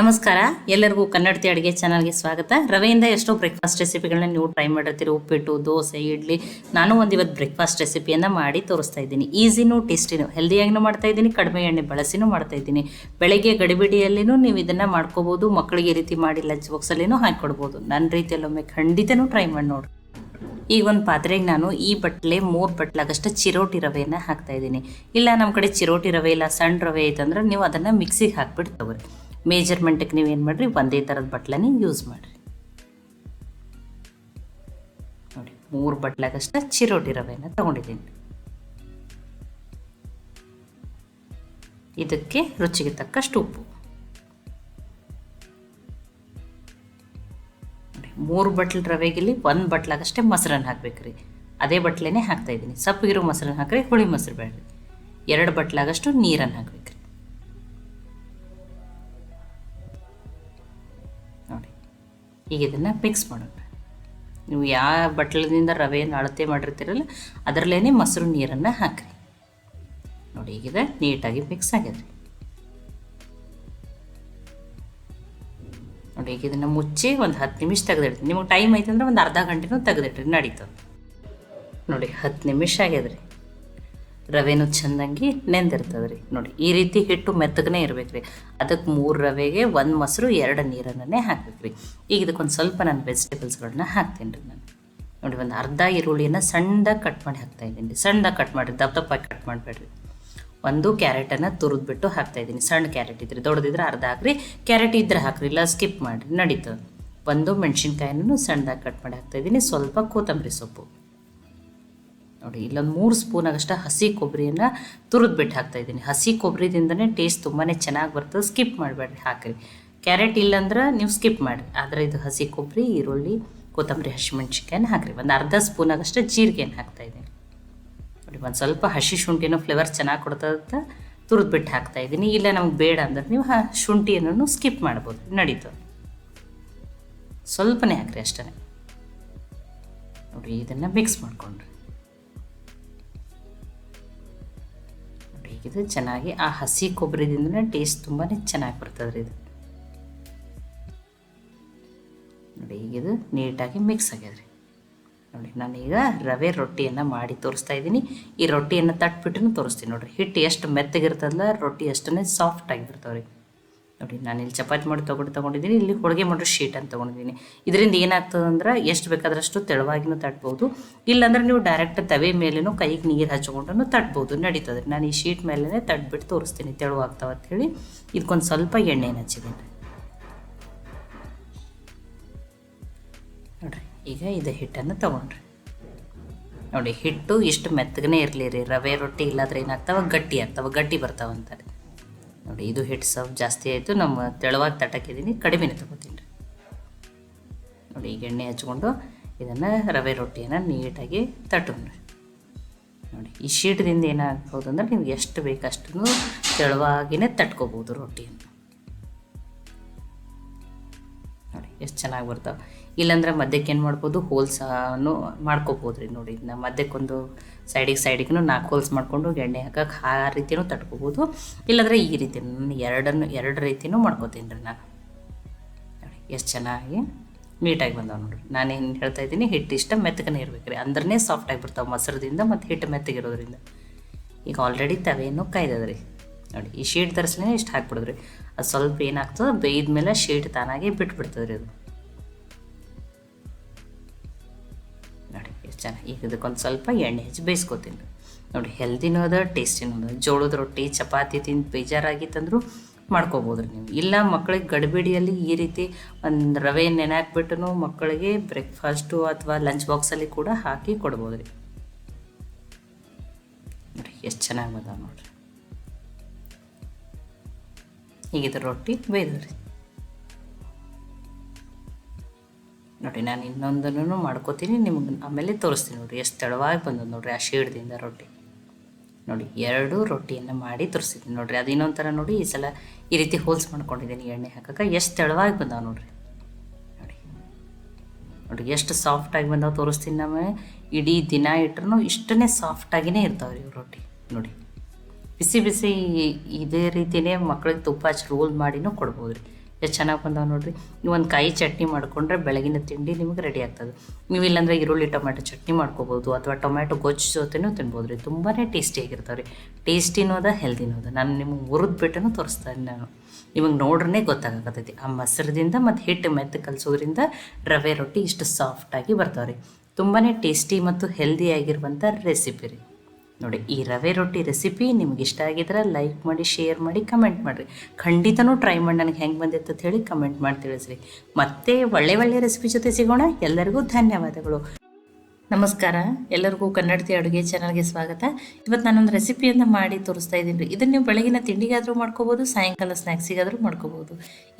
ನಮಸ್ಕಾರ. ಎಲ್ಲರಿಗೂ ಕನ್ನಡತಿ ಅಡುಗೆ ಚಾನಲ್ಗೆ ಸ್ವಾಗತ. ರವೆಯಿಂದ ಎಷ್ಟೋ ಬ್ರೇಕ್ಫಾಸ್ಟ್ ರೆಸಿಪಿಗಳನ್ನ ನೀವು ಟ್ರೈ ಮಾಡಿರ್ತೀರಿ. ಉಪ್ಪಿಟ್ಟು, ದೋಸೆ, ಇಡ್ಲಿ. ನಾನು ಒಂದು ಇವತ್ತು ಬ್ರೇಕ್ಫಾಸ್ಟ್ ರೆಸಿಪಿಯನ್ನು ಮಾಡಿ ತೋರಿಸ್ತಾ ಇದ್ದೀನಿ. ಈಸಿನೂ ಟೇಸ್ಟಿನೂ ಹೆಲ್ದಿಯಾಗಿನೂ ಮಾಡ್ತಾ ಇದ್ದೀನಿ. ಕಡಿಮೆ ಎಣ್ಣೆ ಬಳಸಿನೂ ಮಾಡ್ತಾ ಇದ್ದೀನಿ. ಬೆಳಗ್ಗೆ ಗಡಿಬಿಡಿಯಲ್ಲಿನೂ ನೀವು ಇದನ್ನು ಮಾಡ್ಕೋಬೋದು. ಮಕ್ಕಳಿಗೆ ಈ ರೀತಿ ಮಾಡಿ ಲಂಚ್ ಬಾಕ್ಸಲ್ಲಿನೂ ಹಾಕಿಕೊಡ್ಬೋದು. ನನ್ನ ರೀತಿಯಲ್ಲೊಮ್ಮೆ ಖಂಡಿತನೂ ಟ್ರೈ ಮಾಡಿ ನೋಡಿ. ಈಗ ಒಂದು ಪಾತ್ರೆಗೆ ನಾನು ಈ ಬಟ್ಲೆ, ಮೂರು ಬಟ್ಲಾಗಷ್ಟು ಚಿರೋಟಿ ರವೆಯನ್ನು ಹಾಕ್ತಾ ಇದ್ದೀನಿ. ಇಲ್ಲ ನಮ್ಮ ಕಡೆ ಚಿರೋಟಿ ರವೆ ಇಲ್ಲ ಸಣ್ಣ ರವೆ ಐತಂದ್ರೆ ನೀವು ಅದನ್ನು ಮಿಕ್ಸಿಗೆ ಹಾಕ್ಬಿಟ್ಟು ತಗೋರಿ. ಮೇಜರ್ಮೆಂಟಿಗೆ ಏನು ಮಾಡಿರಿ? ಒಂದೇ ಥರದ ಬಟ್ಲನೇ ಯೂಸ್ ಮಾಡಿರಿ. ನೋಡಿ, ಮೂರು ಬಟ್ಲಾಗಷ್ಟೇ ಚಿರೋಟಿ ರವೆನ ತಗೊಂಡಿದ್ದೀನಿ. ಇದಕ್ಕೆ ರುಚಿಗೆ ತಕ್ಕಷ್ಟು ಉಪ್ಪು. ಮೂರು ಬಟ್ಲು ರವೆಗಿಲ್ಲಿ ಒಂದು ಬಟ್ಲಾಗಷ್ಟೇ ಮೊಸರನ್ನು ಹಾಕ್ಬೇಕ್ರಿ. ಅದೇ ಬಟ್ಲೆನೇ ಹಾಕ್ತಾ ಇದ್ದೀನಿ. ಸಪ್ಪಗಿರೋ ಮೊಸರನ್ನು ಹಾಕ್ರಿ, ಹುಳಿ ಮೊಸರು ಬೇಡ್ರಿ. ಎರಡು ಬಟ್ಲಾಗಷ್ಟು ನೀರನ್ನು ಹಾಕ್ಬೇಕ್ರಿ ಈಗ ಇದನ್ನು ಮಿಕ್ಸ್ ಮಾಡೋಣ ನೀವು ಯಾವ ಬಟ್ಟಲದಿಂದ ರವೆಯನ್ನು ಅಳತೆ ಮಾಡಿರ್ತೀರಲ್ಲ ಅದರಲ್ಲೇ ಮೊಸರು ನೀರನ್ನು ಹಾಕಿರಿ. ನೋಡಿ, ಈಗಿದೆ ನೀಟಾಗಿ ಮಿಕ್ಸ್ ಆಗ್ಯದ್ರಿ. ನೋಡಿ, ಈಗ ಇದನ್ನು ಮುಚ್ಚಿ ಒಂದು ಹತ್ತು ನಿಮಿಷ ತೆಗೆದಿಡ್ತೀನಿ. ನಿಮಗೆ ಟೈಮ್ ಐತೆ ಅಂದ್ರೆ ಒಂದು ಅರ್ಧ ಗಂಟೆನೂ ತೆಗೆದಿಟ್ರಿ, ನಡೀತದೆ. ನೋಡಿ, ಹತ್ತು ನಿಮಿಷ ಆಗ್ಯದ್ರಿ. ರವೆನೂ ಚೆಂದಂಗಿ ನೆಂದಿರ್ತದೆ ರೀ ನೋಡಿ, ಈ ರೀತಿ ಹಿಟ್ಟು ಮೆತ್ತಗನೇ ಇರ್ಬೇಕು ರೀ ಅದಕ್ಕೆ ಮೂರು ರವೆಗೆ ಒಂದು ಮೊಸರು, ಎರಡು ನೀರನ್ನೇ ಹಾಕ್ಬೇಕು ರೀ ಈಗ ಇದಕ್ಕೊಂದು ಸ್ವಲ್ಪ ನಾನು ವೆಜಿಟೇಬಲ್ಸ್ಗಳನ್ನ ಹಾಕ್ತೀನಿ ರೀ ನಾನು. ನೋಡಿ, ಒಂದು ಅರ್ಧ ಈರುಳ್ಳಿಯನ್ನು ಸಣ್ಣದಾಗಿ ಕಟ್ ಮಾಡಿ ಹಾಕ್ತಾ ಇದ್ದೀನಿ. ರೀ ಸಣ್ಣದಾಗಿ ಕಟ್ ಮಾಡಿರಿ ದಪ್ಪ ದಪ್ಪಾಗಿ ಕಟ್ ಮಾಡಬೇಡ್ರಿ. ಒಂದು ಕ್ಯಾರೆಟನ್ನು ತುರಿದ್ಬಿಟ್ಟು ಹಾಕ್ತಾ ಇದ್ದೀನಿ. ಸಣ್ಣ ಕ್ಯಾರೆಟ್ ಇದ್ರಿ ದೊಡ್ಡದಿದ್ರೆ ಅರ್ಧ ಹಾಕ್ರಿ, ಕ್ಯಾರೆಟ್ ಇದ್ರೆ ಹಾಕ್ರಿ, ಇಲ್ಲ ಸ್ಕಿಪ್ ಮಾಡಿರಿ, ನಡೀತದೆ. ಒಂದು ಮೆಣಸಿನ್ಕಾಯಿನೂ ಸಣ್ಣದಾಗಿ ಕಟ್ ಮಾಡಿ ಹಾಕ್ತಾ ಇದ್ದೀನಿ. ಸ್ವಲ್ಪ ಕೊತ್ತಂಬರಿ ಸೊಪ್ಪು. ನೋಡಿ. ಇಲ್ಲೊಂದು ಮೂರು ಸ್ಪೂನ್ ಆಗಷ್ಟು ಹಸಿ ಕೊಬ್ಬರಿಯನ್ನು ತುರಿದ್ಬಿಟ್ಟು ಹಾಕ್ತಾ ಇದ್ದೀನಿ. ಹಸಿ ಕೊಬ್ಬರಿದಿಂದನೇ ಟೇಸ್ಟ್ ತುಂಬಾ ಚೆನ್ನಾಗಿ ಬರ್ತದೆ. ಸ್ಕಿಪ್ ಮಾಡಬೇಡ್ರಿ, ಹಾಕಿರಿ. ಕ್ಯಾರೆಟ್ ಇಲ್ಲಂದ್ರೆ ನೀವು ಸ್ಕಿಪ್ ಮಾಡಿರಿ. ಆದರೆ ಇದು ಹಸಿ ಕೊಬ್ಬರಿ ಈರುಳ್ಳಿ, ಕೊತ್ತಂಬರಿ ಹಸಿಮೆಣ್ಸಿಕಾಯನ್ನು ಹಾಕಿರಿ. ಒಂದು ಅರ್ಧ ಸ್ಪೂನಾಗಷ್ಟು ಜೀರಿಗೆಯನ್ನು ಜೀರಿಗೆನ ಹಾಕ್ತಾ ಇದ್ದೀನಿ. ನೋಡಿ, ಒಂದು ಸ್ವಲ್ಪ ಹಸಿ ಶುಂಠಿನೂ ಫ್ಲೇವರ್ ಚೆನ್ನಾಗಿ ಕೊಡ್ತದಂತ ತುರಿದ್ಬಿಟ್ಟು ಹಾಕ್ತಾ ಇದ್ದೀನಿ. ಇಲ್ಲ ನಮ್ಗೆ ಬೇಡ ಅಂದ್ರೆ ನೀವು ಹಾ, ಶುಂಠಿಯನ್ನು ಸ್ಕಿಪ್ ಮಾಡ್ಬೋದು. ನಡೀತು. ಸ್ವಲ್ಪನೇ ಹಾಕ್ರಿ ಅಷ್ಟೇ. ನೋಡಿ, ಇದನ್ನು ಮಿಕ್ಸ್ ಮಾಡ್ಕೊಂಡ್ರಿ. ಇದು ಚೆನ್ನಾಗಿ ಆ ಹಸಿ ಕೊಬ್ಬರಿದಿಂದನೇ ಟೇಸ್ಟ್ ತುಂಬಾ ಚೆನ್ನಾಗಿ ಬರ್ತದೆ ಇದು. ನೋಡಿ ಈಗ ಇದು ನೀಟಾಗಿ ಮಿಕ್ಸ್ ಆಗ್ಯದ್ರಿ. ನೋಡಿ, ನಾನೀಗ ರವೆ ರೊಟ್ಟಿಯನ್ನು ಮಾಡಿ ತೋರಿಸ್ತಾ ಇದ್ದೀನಿ. ಈ ರೊಟ್ಟಿಯನ್ನು ತಟ್ಬಿಟ್ಟು ತೋರಿಸ್ತೀನಿ ನೋಡಿರಿ. ಹಿಟ್ಟು ಎಷ್ಟು ಮೆತ್ತಗಿರ್ತದಲ್ಲ, ರೊಟ್ಟಿ ಅಷ್ಟೇ ಸಾಫ್ಟ್ ಆಗಿಬಿಡ್ತಾವ್ರಿ ನೋಡಿ, ನಾನು ಇಲ್ಲಿ ಚಪಾತಿ ಮಾಡಿ ತೊಗೊಂಡು ತೊಗೊಂಡಿದ್ದೀನಿ, ಇಲ್ಲಿ ಹೋಳಿಗೆ ಮಾಡೋ ಶೀಟ್ ಅಂತ ತೊಗೊಂಡಿದ್ದೀನಿ. ಇದರಿಂದ ಏನಾಗ್ತದೆ ಅಂದ್ರೆ ಎಷ್ಟು ಬೇಕಾದ್ರಷ್ಟು ತೆಳುವಾಗಿನೂ ತಟ್ಬೋದು. ಇಲ್ಲಾಂದ್ರೆ ನೀವು ಡೈರೆಕ್ಟ್ ತವೆ ಮೇಲೇನೂ ಕೈಗೆ ನೀರು ಹಚ್ಚಿಕೊಂಡು ತಟ್ಬೋದು, ನಡೀತದೆ. ನಾನು ಈ ಶೀಟ್ ಮೇಲೇ ತಟ್ಬಿಟ್ಟು ತೋರಿಸ್ತೀನಿ, ತೆಳುವಾಗ್ತಾವೆ ಅಂಥೇಳಿ ಇದಕ್ಕೊಂದು ಸ್ವಲ್ಪ ಎಣ್ಣೆನ ಹಚ್ಚಿದ್ದೀನಿ. ನೋಡಿರಿ, ಈಗ ಇದು ಹಿಟ್ಟನ್ನು ತೊಗೊಂಡ್ರಿ. ನೋಡಿ, ಹಿಟ್ಟು ಇಷ್ಟು ಮೆತ್ತಗನೇ ಇರಲಿ ರೀ, ರವೆ, ರೊಟ್ಟಿ ಇಲ್ಲಾದ್ರೆ ಏನಾಗ್ತಾವ? ಗಟ್ಟಿ ಆಗ್ತಾವ, ಗಟ್ಟಿ ಬರ್ತಾವ ಅಂತಾರೆ. ನೋಡಿ, ಇದು ಹಿಟ್ಟು ಸ್ವಲ್ಪ ಜಾಸ್ತಿ ಆಯಿತು. ನಮ್ಮ ತೆಳುವಾಗಿ ತಟ್ಟಕ್ಕಿದ್ದೀನಿ ಕಡಿಮೆನೇ ತಗೋತೀನಿ ರೀ. ನೋಡಿ, ಈಗ ಎಣ್ಣೆ ಹಚ್ಕೊಂಡು ಇದನ್ನು ರವೆ ರೊಟ್ಟಿಯನ್ನು ನೀಟಾಗಿ ತಟ್ಟೋಣ ನೋಡಿ. ಈ ಶೀಟದಿಂದ ಏನಾಗ್ಬೋದು ಅಂದ್ರೆ ನಿಮ್ಗೆ ಎಷ್ಟು ಬೇಕಷ್ಟು ತೆಳುವಾಗಿನೇ ತಟ್ಕೋಬೋದು ರೊಟ್ಟಿಯನ್ನು. ನೋಡಿ, ಎಷ್ಟು ಚೆನ್ನಾಗಿ ಬರ್ತಾವೆ. ಇಲ್ಲಾಂದ್ರೆ ಮಧ್ಯಕ್ಕೆ ಏನು ಮಾಡ್ಬೋದು? ಹೋಲ್ಸನು ಮಾಡ್ಕೋಬೋದು ರೀ. ನೋಡಿ ಇದನ್ನ ಮಧ್ಯಕ್ಕೊಂದು ಸೈಡಿಗೆ ಸೈಡಿಗೂ ನಾಲ್ಕು ಹೋಲ್ಸ್ ಮಾಡಿಕೊಂಡು ಎಣ್ಣೆ ಹಾಕಕ್ಕೆ ಆ ರೀತಿಯೂ ತಟ್ಕೋಬೋದು. ಇಲ್ಲಾಂದ್ರೆ ಈ ರೀತಿ ನಾನು ಎರಡನ್ನು, ಎರಡು ರೀತಿಯೂ ಮಾಡ್ಕೋತೀನಿ ರೀ ನಾನು. ಎಷ್ಟು ಚೆನ್ನಾಗಿ ನೀಟಾಗಿ ಬಂದಾವೆ ನೋಡಿರಿ. ಏನು ಹೇಳ್ತಾ ಇದ್ದೀನಿ, ಹಿಟ್ಟು ಇಷ್ಟ ಮೆತ್ತಗನೇ ಇರ್ಬೇಕು ರೀ. ಅಂದ್ರೆ ಸಾಫ್ಟಾಗಿ ಬರ್ತಾವೆ ಮೊಸರದಿಂದ ಮತ್ತು ಹಿಟ್ಟು ಮೆತ್ತಗಿರೋದ್ರಿಂದ. ಈಗ ಆಲ್ರೆಡಿ ತವೇನು ಕಾಯ್ದದ್ರಿ. ನೋಡಿ, ಈ ಶೀಟ್ ತರಿಸ್ಲೇ ಇಷ್ಟು ಹಾಕ್ಬಿಡಿದ್ರಿ. ಅದು ಸ್ವಲ್ಪ ಏನಾಗ್ತದೆ ಬೇಯ್ದ ಮೇಲೆ ಶೀಟ್ ತಾನಾಗೆ ಬಿಟ್ಬಿಡ್ತದ್ರಿ ಅದು. ಚೆನ್ನಾಗಿ ಈಗ ಇದಕ್ಕೊಂದು ಸ್ವಲ್ಪ ಎಣ್ಣೆ ಹಚ್ಚಿ ಬೇಯಿಸ್ಕೊತೀನಿ. ನೋಡಿ ಹೆಲ್ದಿನೂ ಅದ ಟೇಸ್ಟಿನೂ ಅದ ಜೋಳದ ರೊಟ್ಟಿ, ಚಪಾತಿ ತಿಂದು ಬೇಜಾರಾಗಿತ್ತಂದ್ರೂ ಮಾಡ್ಕೋಬೋದು ರೀ ನೀವು. ಇಲ್ಲ ಮಕ್ಕಳಿಗೆ ಗಡಿಬಿಡಿಯಲ್ಲಿ ಈ ರೀತಿ ಒಂದು ರವೆ ನೆನೆ ಮಕ್ಕಳಿಗೆ ಬ್ರೇಕ್ಫಾಸ್ಟು ಅಥವಾ ಲಂಚ್ ಬಾಕ್ಸಲ್ಲಿ ಕೂಡ ಹಾಕಿ ಕೊಡ್ಬೋದು ರೀ. ನೋಡಿ, ಎಷ್ಟು ಚೆನ್ನಾಗಿ ಬದ ನೋಡಿರಿ. ಈಗಿದ್ರ ರೊಟ್ಟಿ ಬೇಯ್ದು ನೋಡಿ, ನಾನು ಇನ್ನೊಂದನ್ನು ಮಾಡ್ಕೋತೀನಿ, ನಿಮ್ಗೆ ಆಮೇಲೆ ತೋರಿಸ್ತೀನಿ ನೋಡಿರಿ. ಎಷ್ಟು ತೆಳುವಾಗಿ ಬಂದದ್ದು ನೋಡಿರಿ ಆ ಶೇಡ್ದಿಂದ ರೊಟ್ಟಿ. ನೋಡಿ, ಎರಡು ರೊಟ್ಟಿಯನ್ನು ಮಾಡಿ ತೋರಿಸಿದ್ದೀನಿ ನೋಡಿರಿ. ಅದು ಇನ್ನೊಂದು ಥರ ನೋಡಿ, ಈ ಸಲ ಈ ರೀತಿ ಹೋಲ್ಸ್ ಮಾಡ್ಕೊಂಡಿದ್ದೀನಿ ಎಣ್ಣೆ ಹಾಕಕ್ಕೆ ಎಷ್ಟು ತೆಳುವಾಗಿ ಬಂದಾವೆ ನೋಡಿರಿ. ನೋಡಿ. ನೋಡಿ, ಎಷ್ಟು ಸಾಫ್ಟಾಗಿ ಬಂದಾವೆ ತೋರಿಸ್ತೀನಿ ನಮ್ಮ ಇಡೀ ದಿನ ಇಟ್ರೂ ಇಷ್ಟೇ ಸಾಫ್ಟಾಗಿಯೇ ಇರ್ತಾವೆ ರೀ ರೊಟ್ಟಿ. ನೋಡಿ. ಬಿಸಿ ಬಿಸಿ ಇದೇ ರೀತಿಯೇ ಮಕ್ಳಿಗೆ ತುಪ್ಪ ಹಚ್ಚಿ ರೋಲ್ ಮಾಡಿನೂ ಕೊಡ್ಬೋದು ರೀ ಎಷ್ಟು ಚೆನ್ನಾಗಿ ಬಂದಾವೆ ನೋಡಿರಿ. ನೀವು ಒಂದು ಕಾಯಿ ಚಟ್ನಿ ಮಾಡಿಕೊಂಡ್ರೆ ಬೆಳಗಿನ ತಿಂಡಿ ನಿಮಗೆ ರೆಡಿ ಆಗ್ತದೆ. ನೀವು ಇಲ್ಲಾಂದರೆ ಈರುಳ್ಳಿ ಟೊಮೆಟೊ ಚಟ್ನಿ ಮಾಡ್ಕೋಬೋದು ಅಥವಾ ಟೊಮ್ಯಾಟೊ ಗೊಜ್ಜು ಜೊತೆನೂ ತಿನ್ಬೋದು ರೀ. ತುಂಬಾ ಟೇಸ್ಟಿಯಾಗಿರ್ತಾವೆ ರೀ. ಟೇಸ್ಟಿನೂ ಅದ, ಹೆಲ್ದಿನೂ ಅದ. ನಾನು ನಿಮಗೆ ಹುರಿದು ಬಿಟ್ಟನು ತೋರಿಸ್ತಾ ನಾನು. ನಿಮಗೆ ನೋಡ್ರೇ ಗೊತ್ತಾಗತ್ತೈತಿ ಆ ಮೊಸರದಿಂದ ಮತ್ತು ಹಿಟ್ಟು ಮೆತ್ತ ಕಲಿಸೋದ್ರಿಂದ ರವೆ ರೊಟ್ಟಿ ಇಷ್ಟು ಸಾಫ್ಟಾಗಿ ಬರ್ತಾವೆ ರೀ. ತುಂಬಾ ಟೇಸ್ಟಿ ಮತ್ತು ಹೆಲ್ದಿಯಾಗಿರುವಂಥ ರೆಸಿಪಿ ರೀ. ನೋಡಿ, ಈ ರವೆ ರೊಟ್ಟಿ ರೆಸಿಪಿ ನಿಮ್ಗೆ ಇಷ್ಟ ಆಗಿದ್ರೆ ಲೈಕ್ ಮಾಡಿ ಶೇರ್ ಮಾಡಿ ಕಮೆಂಟ್ ಮಾಡಿರಿ. ಖಂಡಿತನೂ ಟ್ರೈ ಮಾಡಿ, ನನಗೆ ಹೆಂಗೆ ಬಂದಿತ್ತು ಅಂತ ಹೇಳಿ ಕಮೆಂಟ್ ಮಾಡಿ ತಿಳಿಸ್ರಿ. ಮತ್ತೆ ಒಳ್ಳೆ ಒಳ್ಳೆ ರೆಸಿಪಿ ಜೊತೆ ಸಿಗೋಣ. ಎಲ್ಲರಿಗೂ ಧನ್ಯವಾದಗಳು. ನಮಸ್ಕಾರ. ಎಲ್ಲರಿಗೂ ಕನ್ನಡತಿ ಅಡುಗೆ ಚಾನಲ್ಗೆ ಸ್ವಾಗತ. ಇವತ್ತು ನಾನೊಂದು ರೆಸಿಪಿಯನ್ನು ಮಾಡಿ ತೋರಿಸ್ತಾ ಇದ್ದೀನಿ. ರೀ ಇದನ್ನು ನೀವು ಬೆಳಗಿನ ತಿಂಡಿಗಾದರೂ ಮಾಡ್ಕೋಬೋದು, ಸಾಯಂಕಾಲ ಸ್ನ್ಯಾಕ್ಸಿಗಾದರೂ ಮಾಡ್ಕೋಬೋದು.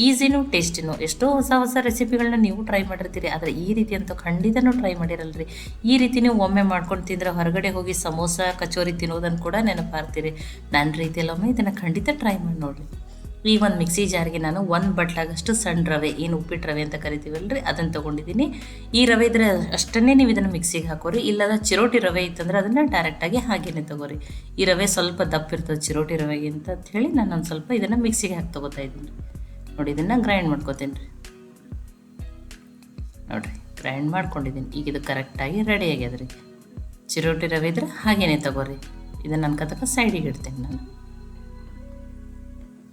ಈಸಿನೂ ಟೇಸ್ಟಿನೂ ಎಷ್ಟೋ ಹೊಸ ಹೊಸ ರೆಸಿಪಿಗಳನ್ನ ನೀವು ಟ್ರೈ ಮಾಡಿರ್ತೀರಿ. ಆದರೆ ಈ ರೀತಿ ಅಂತೂ ಖಂಡಿತನೂ ಟ್ರೈ ಮಾಡಿರಲ್ರಿ. ಈ ರೀತಿ ನೀವು ಒಮ್ಮೆ ಮಾಡ್ಕೊಂಡು ತಿಂದರೆ ಹೊರಗಡೆ ಹೋಗಿ ಸಮೋಸ, ಕಚೋರಿ ತಿನ್ನೋದನ್ನು ಕೂಡ ನೆನಪಾರ್ತೀರಿ ನನ್ನ ರೀತಿಯಲ್ಲೊಮ್ಮೆ ಇದನ್ನು ಖಂಡಿತ ಟ್ರೈ ಮಾಡಿ ನೋಡಿರಿ. ಈ ಒಂದು ಮಿಕ್ಸಿ ಜಾರ್ಗೆ ನಾನು ಒಂದು ಬಟ್ಲಾಗಷ್ಟು ಸಣ್ಣ ರವೆ, ಏನು ಉಪ್ಪಿಟ್ಟು ರವೆ ಅಂತ ಕರಿತೀವಲ್ರಿ, ಅದನ್ನು ತೊಗೊಂಡಿದ್ದೀನಿ. ಈ ರವೆ ಇದ್ರೆ ಅಷ್ಟನ್ನೇ ನೀವು ಇದನ್ನು ಮಿಕ್ಸಿಗೆ ಹಾಕೋರಿ, ಇಲ್ಲದ ಚಿರೋಟಿ ರವೆ ಇತ್ತಂದ್ರೆ ಅದನ್ನು ಡೈರೆಕ್ಟಾಗಿ ಹಾಗೇನೆ ತಗೋರಿ. ಈ ರವೆ ಸ್ವಲ್ಪ ದಪ್ಪ ಇರ್ತದೆ ಚಿರೋಟಿ ರವೆಗೆ ಅಂತ ಹೇಳಿ ನಾನು ಒಂದು ಸ್ವಲ್ಪ ಇದನ್ನು ಮಿಕ್ಸಿಗೆ ಹಾಕಿ ತೊಗೋತಾ ಇದ್ದೀನಿ. ನೋಡಿ, ಇದನ್ನು ಗ್ರೈಂಡ್ ಮಾಡ್ಕೋತೀನಿ ರೀ ನೋಡಿರಿ ಗ್ರೈಂಡ್ ಮಾಡ್ಕೊಂಡಿದ್ದೀನಿ. ಈಗ ಇದು ಕರೆಕ್ಟಾಗಿ ರೆಡಿ ಆಗ್ಯದ ರೀ ಚಿರೋಟಿ ರವೆ ಇದ್ರೆ ಹಾಗೇನೆ ತಗೋರಿ. ಇದನ್ನು ಕತಕ ಸೈಡಿಗೆ ಇಡ್ತೇನೆ ನಾನು.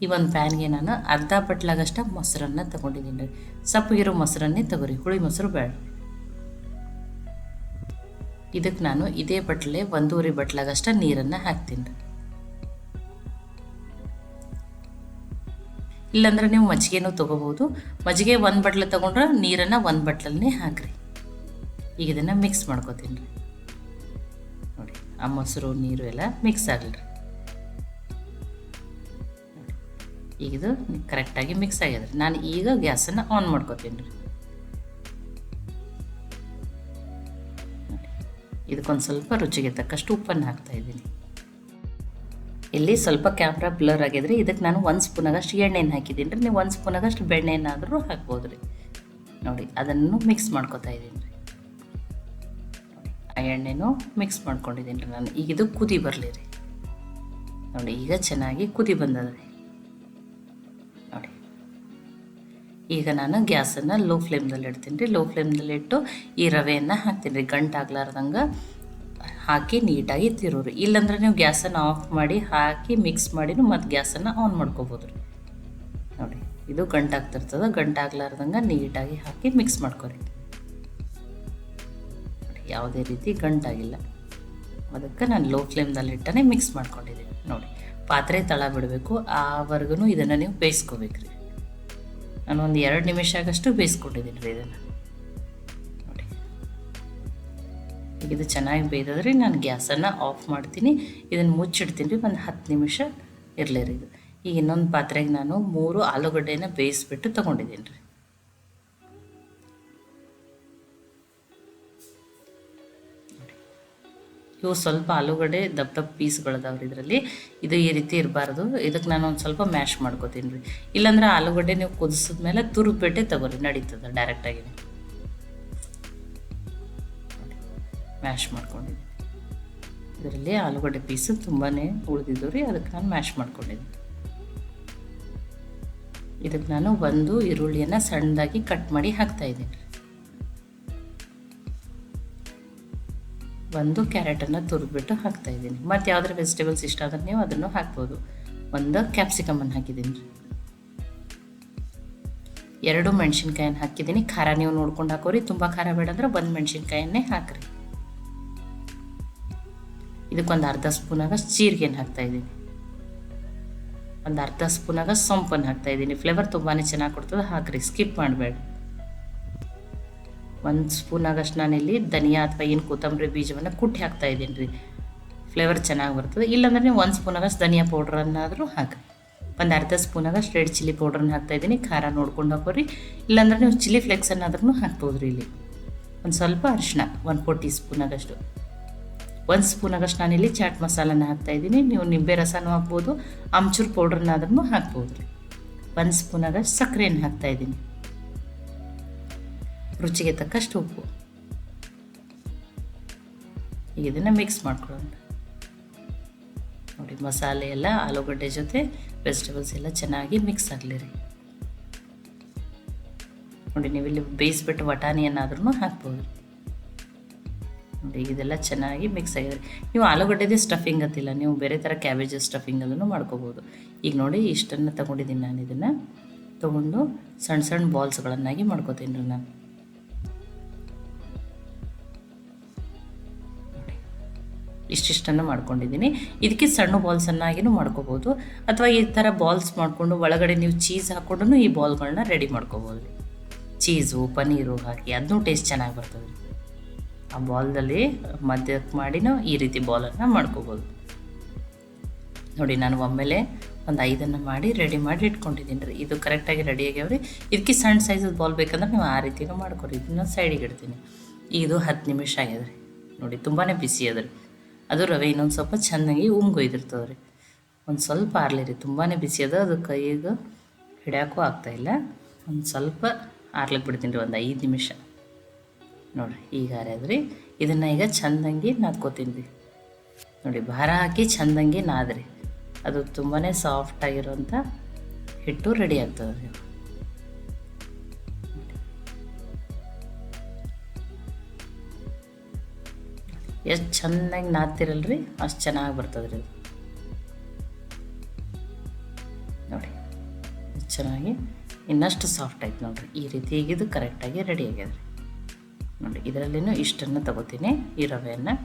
ಈ ಒಂದು ಪ್ಯಾನ್ಗೆ ನಾನು ಅರ್ಧ ಬಟ್ಲಾಗಷ್ಟ ಮೊಸರನ್ನು ತಗೊಂಡಿದ್ದೀನಿ. ರೀ ಸಪ್ಪಗಿರೋ ಮೊಸರನ್ನೇ ತಗೋರಿ, ಹುಳಿ ಮೊಸರು ಬೇಡ. ಇದಕ್ಕೆ ನಾನು ಇದೇ ಬಟ್ಲೆ ಒಂದೂವರೆ ಬಟ್ಲಾಗಷ್ಟು ನೀರನ್ನು ಹಾಕ್ತೀನಿ. ರೀ ಇಲ್ಲಾಂದ್ರೆ ನೀವು ಮಜ್ಜಿಗೆನೂ ತೊಗೋಬೋದು ಮಜ್ಜಿಗೆ ಒಂದು ಬಟ್ಲೆ ತೊಗೊಂಡ್ರೆ ನೀರನ್ನು ಒಂದು ಬಟ್ಲಲ್ಲೇ ಹಾಕ್ರಿ. ಈಗ ಇದನ್ನು ಮಿಕ್ಸ್ ಮಾಡ್ಕೋತೀನಿ. ರೀ ನೋಡಿ, ಆ ಮೊಸರು, ನೀರು ಎಲ್ಲ ಮಿಕ್ಸ್ ಆಗಲಿ. ಈಗ ಇದು ಕರೆಕ್ಟಾಗಿ ಮಿಕ್ಸ್ ಆಗ್ಯದ ನಾನು ಈಗ ಗ್ಯಾಸನ್ನು ಆನ್ ಮಾಡ್ಕೋತೀನಿ ರೀ. ಇದಕ್ಕೊಂದು ಸ್ವಲ್ಪ ರುಚಿಗೆ ತಕ್ಕಷ್ಟು ಉಪ್ಪನ್ನು ಹಾಕ್ತಾ ಇದ್ದೀನಿ. ಇಲ್ಲಿ ಸ್ವಲ್ಪ ಕ್ಯಾಮ್ರಾ ಬ್ಲರ್ ಆಗಿದ್ರೆ ಇದಕ್ಕೆ ನಾನು ಒಂದು ಸ್ಪೂನಾಗಷ್ಟು ಎಣ್ಣೆಯನ್ನು ಹಾಕಿದ್ದೀನಿ ರೀ. ನೀವು ಒಂದು ಸ್ಪೂನಾಗಷ್ಟು ಬೆಣ್ಣೆಯನ್ನಾದರೂ ಹಾಕ್ಬೋದು ರೀ. ನೋಡಿ, ಅದನ್ನು ಮಿಕ್ಸ್ ಮಾಡ್ಕೊತಾ ಇದ್ದೀನಿ ರೀ. ಆ ಎಣ್ಣೆನೂ ಮಿಕ್ಸ್ ಮಾಡ್ಕೊಂಡಿದ್ದೀನಿ ರೀ ನಾನು. ಈಗ ಇದು ಕುದಿ ಬರಲಿ ರೀ. ನೋಡಿ, ಈಗ ಚೆನ್ನಾಗಿ ಕುದಿ ಬಂದದ ರೀ. ಈಗ ನಾನು ಗ್ಯಾಸನ್ನು ಲೋ ಫ್ಲೇಮ್ದಲ್ಲಿ ಇಡ್ತೀನಿ ರೀ. ಲೋ ಫ್ಲೇಮ್ದಲ್ಲಿ ಇಟ್ಟು ಈ ರವೆಯನ್ನು ಹಾಕ್ತೀನಿ ರೀ. ಗಂಟಾಗ್ಲಾರ್ದಂಗೆ ಹಾಕಿ ನೀಟಾಗಿ ತಿರೋರಿ ಇಲ್ಲಾಂದ್ರೆ ನೀವು ಗ್ಯಾಸನ್ನು ಆಫ್ ಮಾಡಿ ಹಾಕಿ ಮಿಕ್ಸ್ ಮಾಡಿನೂ ಮತ್ತು ಗ್ಯಾಸನ್ನು ಆನ್ ಮಾಡ್ಕೋಬೋದು ರೀ. ನೋಡಿ, ಇದು ಗಂಟಾಗ್ತಿರ್ತದೆ ಗಂಟಾಗ್ಲಾರ್ದಂಗೆ ನೀಟಾಗಿ ಹಾಕಿ ಮಿಕ್ಸ್ ಮಾಡ್ಕೊರಿ. ಯಾವುದೇ ರೀತಿ ಗಂಟಾಗಿಲ್ಲ ಅದಕ್ಕೆ ನಾನು ಲೋ ಫ್ಲೇಮ್ದಲ್ಲಿ ಇಟ್ಟನೆ ಮಿಕ್ಸ್ ಮಾಡ್ಕೊಂಡಿದ್ದೀನಿ. ನೋಡಿ, ಪಾತ್ರೆ ತಳ ಬಿಡಬೇಕು. ಆವರೆಗೂ ಇದನ್ನು ನೀವು ಬೇಯಿಸ್ಕೋಬೇಕು ರೀ. ನಾನು ಒಂದು ಎರಡು ನಿಮಿಷ ಆಗಷ್ಟು ಬೇಯಿಸ್ಕೊಂಡಿದ್ದೀನಿ ರೀ ಇದನ್ನು ನೋಡಿ ಇದು ಚೆನ್ನಾಗಿ ಬೇಯ್ದದ್ರಿ ನಾನು ಗ್ಯಾಸನ್ನು ಆಫ್ ಮಾಡ್ತೀನಿ. ಇದನ್ನು ಮುಚ್ಚಿಡ್ತೀನಿ. ರೀ ಒಂದು ಹತ್ತು ನಿಮಿಷ ಇರಲಿ ರೀ ಇದು. ಈಗ ಇನ್ನೊಂದು ಪಾತ್ರೆಗೆ ನಾನು ಮೂರು ಆಲೂಗಡ್ಡೆನ ಬೇಯಿಸ್ಬಿಟ್ಟು ತೊಗೊಂಡಿದ್ದೀನಿ ರೀ. ಇವು ಸ್ವಲ್ಪ ಆಲೂಗಡ್ಡೆ ದಪ್ಪ ದಪ್ಪ ಪೀಸ್ಗಳದಾವ್ರಿ ಇದರಲ್ಲಿ. ಇದು ಈ ರೀತಿ ಇರಬಾರ್ದು. ಇದಕ್ಕೆ ನಾನು ಒಂದು ಸ್ವಲ್ಪ ಮ್ಯಾಶ್ ಮಾಡ್ಕೋತೀನಿ ರೀ. ಇಲ್ಲಾಂದ್ರೆ ಆಲೂಗಡ್ಡೆ ನೀವು ಕುದಿಸಿದ್ಮೇಲೆ ತುರುಪೇಟೆ ತಗೋರಿ, ನಡೀತದೆ ಡೈರೆಕ್ಟಾಗಿ ಮ್ಯಾಶ್ ಮಾಡ್ಕೊಂಡಿದ್ದೀನಿ. ಇದರಲ್ಲಿ ಆಲೂಗಡ್ಡೆ ಪೀಸು ತುಂಬಾ ಉಳಿದಿದ್ದು ರೀ, ಅದಕ್ಕೆ ನಾನು ಮ್ಯಾಶ್ ಮಾಡ್ಕೊಂಡಿದ್ದೆ ಇದಕ್ಕೆ ನಾನು ಒಂದು ಈರುಳ್ಳಿಯನ್ನು ಸಣ್ಣದಾಗಿ ಕಟ್ ಮಾಡಿ ಹಾಕ್ತಾಯಿದ್ದೀನಿ ಒಂದು ಕ್ಯಾರೆಟನ್ನು ತುರಿದ್ಬಿಟ್ಟು ಹಾಕ್ತಾ ಇದ್ದೀನಿ. ಮತ್ತು ಯಾವ್ದಾರ ವೆಜಿಟೇಬಲ್ಸ್ ಇಷ್ಟ ಆದರೆ ನೀವು ಅದನ್ನು ಹಾಕ್ಬೋದು. ಒಂದು ಕ್ಯಾಪ್ಸಿಕಮನ್ನು ಹಾಕಿದ್ದೀನಿ. ಎರಡು ಮೆಣಸಿನ್ಕಾಯನ್ನು ಹಾಕಿದ್ದೀನಿ. ಖಾರ ನೀವು ನೋಡ್ಕೊಂಡು ಹಾಕೋರಿ. ತುಂಬ ಖಾರ ಬೇಡ ಅಂದ್ರೆ ಒಂದು ಮೆಣಸಿನ್ಕಾಯನ್ನೇ ಹಾಕ್ರಿ. ಇದಕ್ಕೊಂದು ಅರ್ಧ ಸ್ಪೂನಾಗ ಜೀರಿಗೆನ ಹಾಕ್ತಾ ಇದ್ದೀನಿ. ಒಂದು ಅರ್ಧ ಸ್ಪೂನಾಗ ಸೊಂಪನ್ನು ಹಾಕ್ತಾ ಇದ್ದೀನಿ. ಫ್ಲೇವರ್ ತುಂಬಾ ಚೆನ್ನಾಗಿ ಕೊಡ್ತದೆ. ಹಾಕ್ರಿ. ಸ್ಕಿಪ್ ಮಾಡಬೇಡ. ಒಂದು ಸ್ಪೂನ್ ಆಗಷ್ಟು ನಾನಿಲ್ಲಿ ಧನಿಯಾ ಅಥವಾ ಏನು ಕೊತ್ತಂಬರಿ ಬೀಜವನ್ನು ಕುಟ್ಟಿ ಹಾಕ್ತಾ ಇದ್ದೀನಿ ರೀ. ಫ್ಲೇವರ್ ಚೆನ್ನಾಗಿ ಬರ್ತದೆ. ಇಲ್ಲಾಂದ್ರೆ ನೀವು ಒಂದು ಸ್ಪೂನ್ ಆಗಷ್ಟು ಧನಿಯಾ ಪೌಡ್ರನ್ನಾದರೂ ಹಾಕಿ. ಒಂದು ಅರ್ಧ ಸ್ಪೂನ್ ಆಗಷ್ಟು ರೆಡ್ ಚಿಲ್ಲಿ ಪೌಡ್ರನ್ನ ಹಾಕ್ತಾ ಇದ್ದೀನಿ. ಖಾರ ನೋಡ್ಕೊಂಡು ಹಾಕೋರಿ. ಇಲ್ಲಾಂದ್ರೆ ನೀವು ಚಿಲ್ಲಿ ಫ್ಲೆಕ್ಸನ್ನಾದ್ರೂ ಹಾಕ್ಬೋದು ರೀ ಇಲ್ಲಿ. ಒಂದು ಸ್ವಲ್ಪ ಅರಿಶಿನ ಒಂದು ಫೋರ್ ಟೀ ಸ್ಪೂನ್ ಆಗಷ್ಟು. ಒಂದು ಸ್ಪೂನ್ ಆಗಷ್ಟು ನಾನಿಲ್ಲಿ ಚಾಟ್ ಮಸಾಲನ ಹಾಕ್ತಾ ಇದ್ದೀನಿ. ನೀವು ನಿಂಬೆ ರಸನೂ ಹಾಕ್ಬೋದು ಆಮ್ಚೂರು ಪೌಡ್ರನ್ನಾದ್ರೂ ಹಾಕ್ಬೋದು ರೀ ಒಂದು ಸ್ಪೂನ್ ಆಗಷ್ಟು ಸಕ್ಕರೆಯನ್ನು ಹಾಕ್ತಾ ಇದ್ದೀನಿ. ರುಚಿಗೆ ತಕ್ಕಷ್ಟು ಉಪ್ಪು. ಈಗ ಇದನ್ನು ಮಿಕ್ಸ್ ಮಾಡ್ಕೊಳ್ಳೋಣ. ನೋಡಿ, ಮಸಾಲೆ ಎಲ್ಲ, ಆಲೂಗಡ್ಡೆ ಜೊತೆ ವೆಜಿಟೇಬಲ್ಸ್ ಎಲ್ಲ ಚೆನ್ನಾಗಿ ಮಿಕ್ಸ್ ಆಗಲಿ ರೀ ನೋಡಿ, ನೀವು ಇಲ್ಲಿ ಬೇಯಿಸ್ಬಿಟ್ಟು ಬಟಾಣಿಯನ್ನಾದ್ರೂ ಹಾಕ್ಬೋದು. ನೋಡಿ, ಇದೆಲ್ಲ ಚೆನ್ನಾಗಿ ಮಿಕ್ಸ್ ಆಗಿದೆ ನೀವು ಆಲೂಗಡ್ಡೆದೇ ಸ್ಟಫಿಂಗ್ ಅತ್ತಿಲ್ಲ ನೀವು ಬೇರೆ ಥರ ಕ್ಯಾಬೇಜ್ ಸ್ಟಫಿಂಗ್ ಅದನ್ನು ಮಾಡ್ಕೋಬೋದು. ಈಗ ನೋಡಿ, ಇಷ್ಟನ್ನು ತಗೊಂಡಿದ್ದೀನಿ ನಾನು ಇದನ್ನು. ತೊಗೊಂಡು ಸಣ್ಣ ಸಣ್ಣ ಬಾಲ್ಸ್ಗಳನ್ನಾಗಿ ಮಾಡ್ಕೋತೀನಿ ರೀ ನಾನು. ಇಷ್ಟಿಷ್ಟನ್ನು ಮಾಡ್ಕೊಂಡಿದ್ದೀನಿ. ಇದಕ್ಕೆ ಸಣ್ಣ ಬಾಲ್ಸನ್ನಾಗಿನೂ ಮಾಡ್ಕೋಬೋದು. ಅಥವಾ ಈ ಥರ ಬಾಲ್ಸ್ ಮಾಡಿಕೊಂಡು ಒಳಗಡೆ ನೀವು ಚೀಸ್ ಹಾಕ್ಕೊಂಡು ಈ ಬಾಲ್ಗಳನ್ನ ರೆಡಿ ಮಾಡ್ಕೋಬೋದು. ರೀ ಚೀಸು ಪನೀರು ಹಾಕಿ ಅದನ್ನೂ ಟೇಸ್ಟ್ ಚೆನ್ನಾಗಿ ಬರ್ತದೆ ರೀ ಆ ಬಾಲ್ದಲ್ಲಿ ಮಧ್ಯಕ್ಕೆ ಮಾಡಿನೂ ಈ ರೀತಿ ಬಾಲನ್ನು ಮಾಡ್ಕೋಬೋದು. ನೋಡಿ, ನಾನು ಒಮ್ಮೆಲೆ ಒಂದು ಐದನ್ನು ಮಾಡಿ ರೆಡಿ ಮಾಡಿ ಇಟ್ಕೊಂಡಿದ್ದೀನಿ ರೀ. ಇದು ಕರೆಕ್ಟಾಗಿ ರೆಡಿ ಆಗ್ಯಾವ್ರಿ. ಇದಕ್ಕೆ ಸಣ್ಣ ಸೈಜದ ಬಾಲ್ ಬೇಕಂದ್ರೆ ನೀವು ಆ ರೀತಿನೂ ಮಾಡ್ಕೊರಿ. ಇದನ್ನ ಸೈಡಿಗೆ ಇಡ್ತೀನಿ. ಇದು ಹತ್ತು ನಿಮಿಷ ಆಗ್ಯದ ರೀ ನೋಡಿ ತುಂಬಾ ಬಿಸಿ ಅದ ರೀ ಅದು ರವೆ ಇನ್ನೊಂದು ಸ್ವಲ್ಪ ಚೆನ್ನಾಗಿ ಉಮ್ಗೊಯ್ದಿರ್ತದೆ ರೀ ಒಂದು ಸ್ವಲ್ಪ ಆರ್ಲಿ ರೀ ತುಂಬಾ ಬಿಸಿ ಅದ, ಅದು ಕೈಗೆ ಹಿಡ್ಯಾಕೂ ಆಗ್ತಾಯಿಲ್ಲ ಒಂದು ಸ್ವಲ್ಪ ಆರ್ಲಿಕ್ಕೆ ಬಿಡ್ತೀನಿ ರೀ, ಒಂದು ಐದು ನಿಮಿಷ. ನೋಡಿರಿ, ಈಗ ಆರ್ಯಾದ್ರಿ. ಇದನ್ನು ಈಗ ಚಂದಂಗೆ ನಾದ್ಕೋತೀನಿ ರೀ. ನೋಡಿ, ಭಾರ ಹಾಕಿ ಚೆಂದಂಗೆ ನಾದ್ರಿ. ಅದು ತುಂಬಾ ಸಾಫ್ಟ್ ಹಿಟ್ಟು ರೆಡಿ ಆಗ್ತದೆ ರೀ ಎಷ್ಟು ಚೆನ್ನಾಗಿ ನಾದ್ತಿರಲ್ರಿ, ಅಷ್ಟು ಚೆನ್ನಾಗಿ ಬರ್ತದ್ರಿ ನೋಡಿ, ಎಷ್ಟು ಚೆನ್ನಾಗಿ, ಇನ್ನಷ್ಟು ಸಾಫ್ಟ್ ಆಯ್ತು ನೋಡಿರಿ. ಈ ರೀತಿ ಈಗ ಇದು ಕರೆಕ್ಟಾಗಿ ರೆಡಿ ಆಗ್ಯದ ರೀ ನೋಡಿ, ಇದರಲ್ಲಿನೂ ಇಷ್ಟನ್ನು ತಗೋತೀನಿ, ಈ ರವೆಯನ್ನು.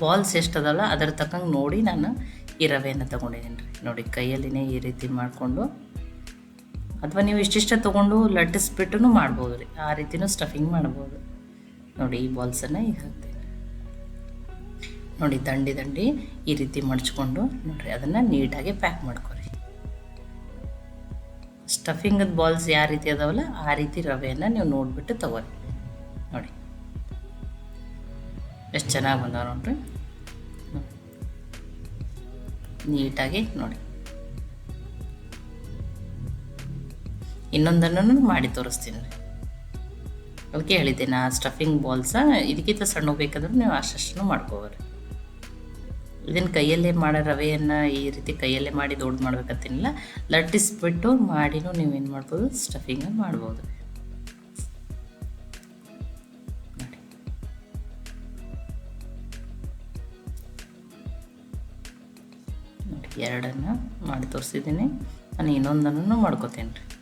ಬಾಲ್ಸ್ ಎಷ್ಟದಲ್ಲ, ಅದರ ತಕ್ಕಂಗೆ ನೋಡಿ ನಾನು ಈ ರವೆಯನ್ನು ತೊಗೊಂಡಿದ್ದೀನಿ ರೀ ನೋಡಿ, ಕೈಯಲ್ಲಿನೇ ಈ ರೀತಿ ಮಾಡಿಕೊಂಡು, ಅಥವಾ ನೀವು ಇಷ್ಟಿಷ್ಟ ತೊಗೊಂಡು ಲಟ್ಟಿಸ್ಬಿಟ್ಟು ಮಾಡ್ಬೋದು ರೀ ಆ ರೀತಿನೂ ಸ್ಟಫಿಂಗ್ ಮಾಡ್ಬೋದು. ನೋಡಿ, ಈ ಬಾಲ್ಸನ್ನು ಹಾಕ್ತೀನಿ ನೋಡಿ, ದಂಡಿ ದಂಡಿ ಈ ರೀತಿ ಮಡಚ್ಕೊಂಡು ನೋಡಿರಿ, ಅದನ್ನು ನೀಟಾಗಿ ಪ್ಯಾಕ್ ಮಾಡ್ಕೊರಿ. ಸ್ಟಫಿಂಗದ ಬಾಲ್ಸ್ ಯಾವ ರೀತಿ ಅದಾವಲ್ಲ, ಆ ರೀತಿ ರವೆಯನ್ನು ನೀವು ನೋಡಿಬಿಟ್ಟು ತಗೋರಿ. ನೋಡಿ. ಎಷ್ಟು ಚೆನ್ನಾಗಿ ಬಂದಾವ ನೋಡ್ರಿ. ನೀಟಾಗಿ ನೋಡಿ. ಇನ್ನೊಂದನ್ನು ಮಾಡಿ ತೋರಿಸ್ತೀನಿ. ರೀ ಅದಕ್ಕೆ ಹೇಳಿದ್ದೆ ನಾ ಸ್ಟಫಿಂಗ್ ಬಾಲ್ಸ ಇದಕ್ಕಿಂತ ಸಣ್ಣ ಬೇಕಂದ್ರೆ ನೀವು ಅಷ್ಟು ಮಾಡ್ಕೋಬೋದು ಇದನ್ನು ಕೈಯಲ್ಲೇ ಮಾಡೋ ರವೆಯನ್ನು ಈ ರೀತಿ ಕೈಯಲ್ಲೇ ಮಾಡಿ ದೊಡ್ಡ ಮಾಡ್ಬೇಕಂತೇನಿಲ್ಲ ಲಟ್ಟಿಸ್ಬಿಟ್ಟು ಮಾಡಿನೂ ಏನು ಮಾಡ್ಬೋದು ಸ್ಟಫಿಂಗ್ ಮಾಡ್ಬೋದು. ಎರಡನ್ನು ಮಾಡಿ ತೋರಿಸಿದ್ದೀನಿ. ನಾನು ಇನ್ನೊಂದನ್ನು ಮಾಡ್ಕೋತೀನಿ ರೀ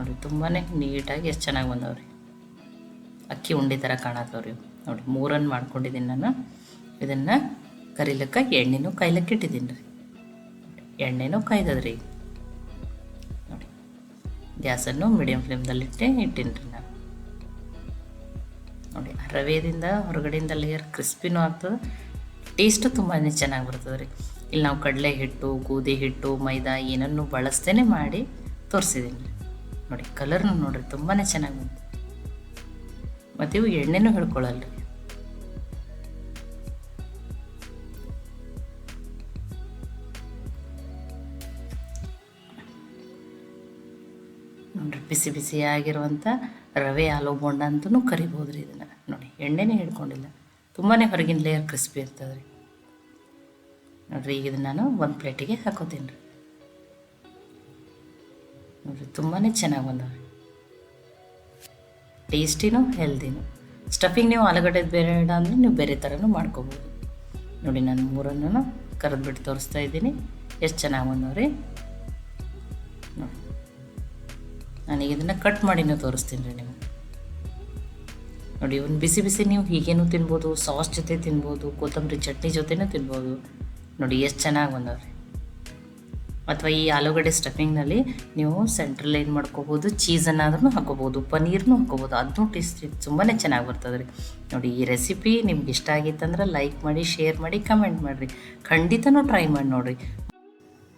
ನೋಡಿ ತುಂಬಾ ನೀಟಾಗಿ ಎಷ್ಟು ಚೆನ್ನಾಗಿ ಬಂದವ್ರಿ. ಅಕ್ಕಿ ಉಂಡೆ ಥರ ಕಾಣತ್ತವ್ರಿ ನೋಡಿ ಮೂರನ್ನು ಮಾಡ್ಕೊಂಡಿದ್ದೀನಿ ನಾನು. ಇದನ್ನು ಕರಿಲಕ್ಕೆ ಎಣ್ಣೆನೂ ಕಾಯ್ಲಕ್ಕೆ ಇಟ್ಟಿದ್ದೀನಿ ರೀ. ಎಣ್ಣೆನೂ ಕಾಯ್ದದ್ರಿ. ನೋಡಿ, ಗ್ಯಾಸನ್ನು ಮೀಡಿಯಮ್ ಫ್ಲೇಮ್ದಲ್ಲಿಟ್ಟೆ ಇಟ್ಟೀನಿ ರೀ ನಾನು. ನೋಡಿ ರವೆದಿಂದ ಹೊರಗಡೆಯಿಂದ ಲೇಯರ್ ಕ್ರಿಸ್ಪಿನೂ ಆಗ್ತದೆ. ಟೇಸ್ಟು ತುಂಬಾ ಚೆನ್ನಾಗಿ ಬರ್ತದೆ ರೀ ಇಲ್ಲಿ ನಾವು ಕಡಲೆ ಹಿಟ್ಟು, ಗೋಧಿ ಹಿಟ್ಟು, ಮೈದಾ ಏನನ್ನು ಬಳಸ್ತೇನೆ ಮಾಡಿ ತೋರಿಸಿದ್ದೀನಿ ನೋಡಿ ಕಲರ್ನು ನೋಡ್ರಿ ತುಂಬಾ ಚೆನ್ನಾಗಿ ಬಂತು. ಮತ್ತು ಇವು ಎಣ್ಣೆನೂ ಹಿಡ್ಕೊಳ್ಳಲ್ಲ ರೀ ನೋಡಿರಿ, ಬಿಸಿ ಬಿಸಿಯಾಗಿರುವಂಥ ರವೆ, ಆಲೂ ಬೋಂಡ ಅಂತಲೂ ಕರಿಬೋದು ರೀ ಇದನ್ನು. ನೋಡಿ, ಎಣ್ಣೆನೇ ಹಿಡ್ಕೊಂಡಿಲ್ಲ ತುಂಬಾ ಹೊರಗಿನ ಲೇಯರ್ ಕ್ರಿಸ್ಪಿ ಇರ್ತದೆ ರೀ ನೋಡಿರಿ, ಈಗ ಇದನ್ನು ನಾನು ಒಂದು ಪ್ಲೇಟಿಗೆ ಹಾಕೋತೀನಿ ರೀ. ನೋಡಿರಿ ತುಂಬಾ ಚೆನ್ನಾಗಿ ಬಂದವೆ. ಟೇಸ್ಟಿನೂ ಹೆಲ್ದಿನೂ ಸ್ಟಫಿಂಗ್ ನೀವು ಆಲೂಗಡ್ಡೆ ಬೇರೆ ಅಂದರೆ ನೀವು ಬೇರೆ ಥರನೂ ಮಾಡ್ಕೋಬೋದು. ನೋಡಿ, ನಾನು ಮೂರನ್ನು ಕರೆದ್ಬಿಟ್ಟು ತೋರಿಸ್ತಾ ಇದ್ದೀನಿ. ಎಷ್ಟು ಚೆನ್ನಾಗಿ ಬಂದವ್ರಿ? ನಾನೀಗ ಇದನ್ನು ಕಟ್ ಮಾಡಿನೂ ತೋರಿಸ್ತೀನಿ ರೀ ನೀವು ನೋಡಿ, ಒಂದು ಬಿಸಿ ಬಿಸಿ ನೀವು ಹೀಗೇನು ತಿನ್ಬೋದು ಸಾಸ್ ಜೊತೆ ತಿನ್ಬೋದು, ಕೊತ್ತಂಬರಿ ಚಟ್ನಿ ಜೊತೆನೂ ತಿನ್ಬೋದು. ನೋಡಿ, ಎಷ್ಟು ಚೆನ್ನಾಗಿ ಬಂದವ್ರಿ. ಅಥವಾ ಈ ಆಲೂಗಡ್ಡೆ ಸ್ಟಫಿಂಗ್ನಲ್ಲಿ ನೀವು ಸೆಂಟ್ರಲ್ ಏನು ಮಾಡ್ಕೋಬೋದು ಚೀಸನ್ನಾದ್ರೂ ಹಾಕೋಬೋದು, ಪನ್ನೀರ್ನೂ ಹಾಕೋಬೋದು. ಅದನ್ನೂ ಟೇಸ್ಟ್ ತುಂಬಾ ಚೆನ್ನಾಗಿ ಬರ್ತದೆ ರೀ. ನೋಡಿ, ಈ ರೆಸಿಪಿ ನಿಮ್ಗೆ ಇಷ್ಟ ಆಗಿತ್ತಂದ್ರೆ ಲೈಕ್ ಮಾಡಿ ಶೇರ್ ಮಾಡಿ ಕಮೆಂಟ್ ಮಾಡಿರಿ. ಖಂಡಿತನೂ ಟ್ರೈ ಮಾಡಿ ನೋಡಿರಿ.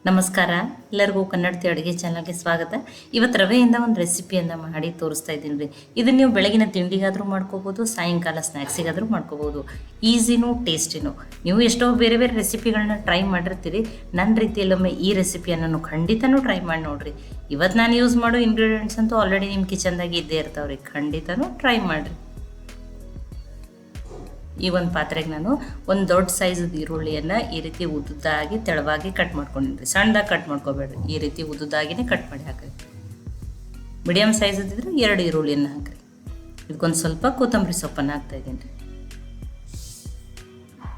ನಮಸ್ಕಾರ. ಎಲ್ಲರಿಗೂ ಕನ್ನಡತಿ ಅಡುಗೆ ಚಾನಲ್ಗೆ ಸ್ವಾಗತ. ಇವತ್ತು ರವೆಯಿಂದ ಒಂದು ರೆಸಿಪಿಯನ್ನು ಮಾಡಿ ತೋರಿಸ್ತಾ ಇದ್ದೀನಿ ರೀ ಇದನ್ನು ನೀವು ಬೆಳಗಿನ ತಿಂಡಿಗಾದರೂ ಮಾಡ್ಕೋಬೋದು, ಸಾಯಂಕಾಲ ಸ್ನ್ಯಾಕ್ಸಿಗಾದರೂ ಮಾಡ್ಕೋಬೋದು. ಈಸಿನೂ ಟೇಸ್ಟಿನೂ. ನೀವು ಎಷ್ಟೋ ಬೇರೆ ಬೇರೆ ರೆಸಿಪಿಗಳನ್ನ ಟ್ರೈ ಮಾಡಿರ್ತೀರಿ. ನನ್ನ ರೀತಿಯಲ್ಲೊಮ್ಮೆ ಈ ರೆಸಿಪಿಯನ್ನು ಖಂಡಿತನೂ ಟ್ರೈ ಮಾಡಿ ನೋಡಿರಿ. ಇವತ್ತು ನಾನು ಯೂಸ್ ಮಾಡೋ ಇಂಗ್ರೀಡಿಯೆಂಟ್ಸ್ ಅಂತೂ ಆಲ್ರೆಡಿ ನಿಮ್ಮ ಕಿಚನ್ದಾಗ ಇದ್ದೇ ಇರ್ತಾವ್ರಿ. ಖಂಡಿತನೂ ಟ್ರೈ ಮಾಡಿರಿ. ಈ ಒಂದು ಪಾತ್ರೆಗೆ ನಾನು ಒಂದು ದೊಡ್ಡ ಸೈಜದ ಈರುಳ್ಳಿಯನ್ನು ಈ ರೀತಿ ಉದ್ದುದ್ದಾಗಿ ತೆಳವಾಗಿ ಕಟ್ ಮಾಡ್ಕೊಂಡಿದ್ರಿ ಸಣ್ಣದಾಗಿ ಕಟ್ ಮಾಡ್ಕೋಬೇಡ್ರಿ. ಈ ರೀತಿ ಉದ್ದುದ್ದಾಗಿನೇ ಕಟ್ ಮಾಡಿ ಹಾಕ್ರಿ. ಮೀಡಿಯಮ್ ಸೈಜದಿದ್ರೆ ಎರಡು ಈರುಳ್ಳಿಯನ್ನು ಹಾಕ್ರಿ. ಇದಕ್ಕೊಂದು ಸ್ವಲ್ಪ ಕೊತ್ತಂಬರಿ ಸೊಪ್ಪನ್ನು ಹಾಕ್ತಾ ಇದ್ದೀನಿ ರೀ.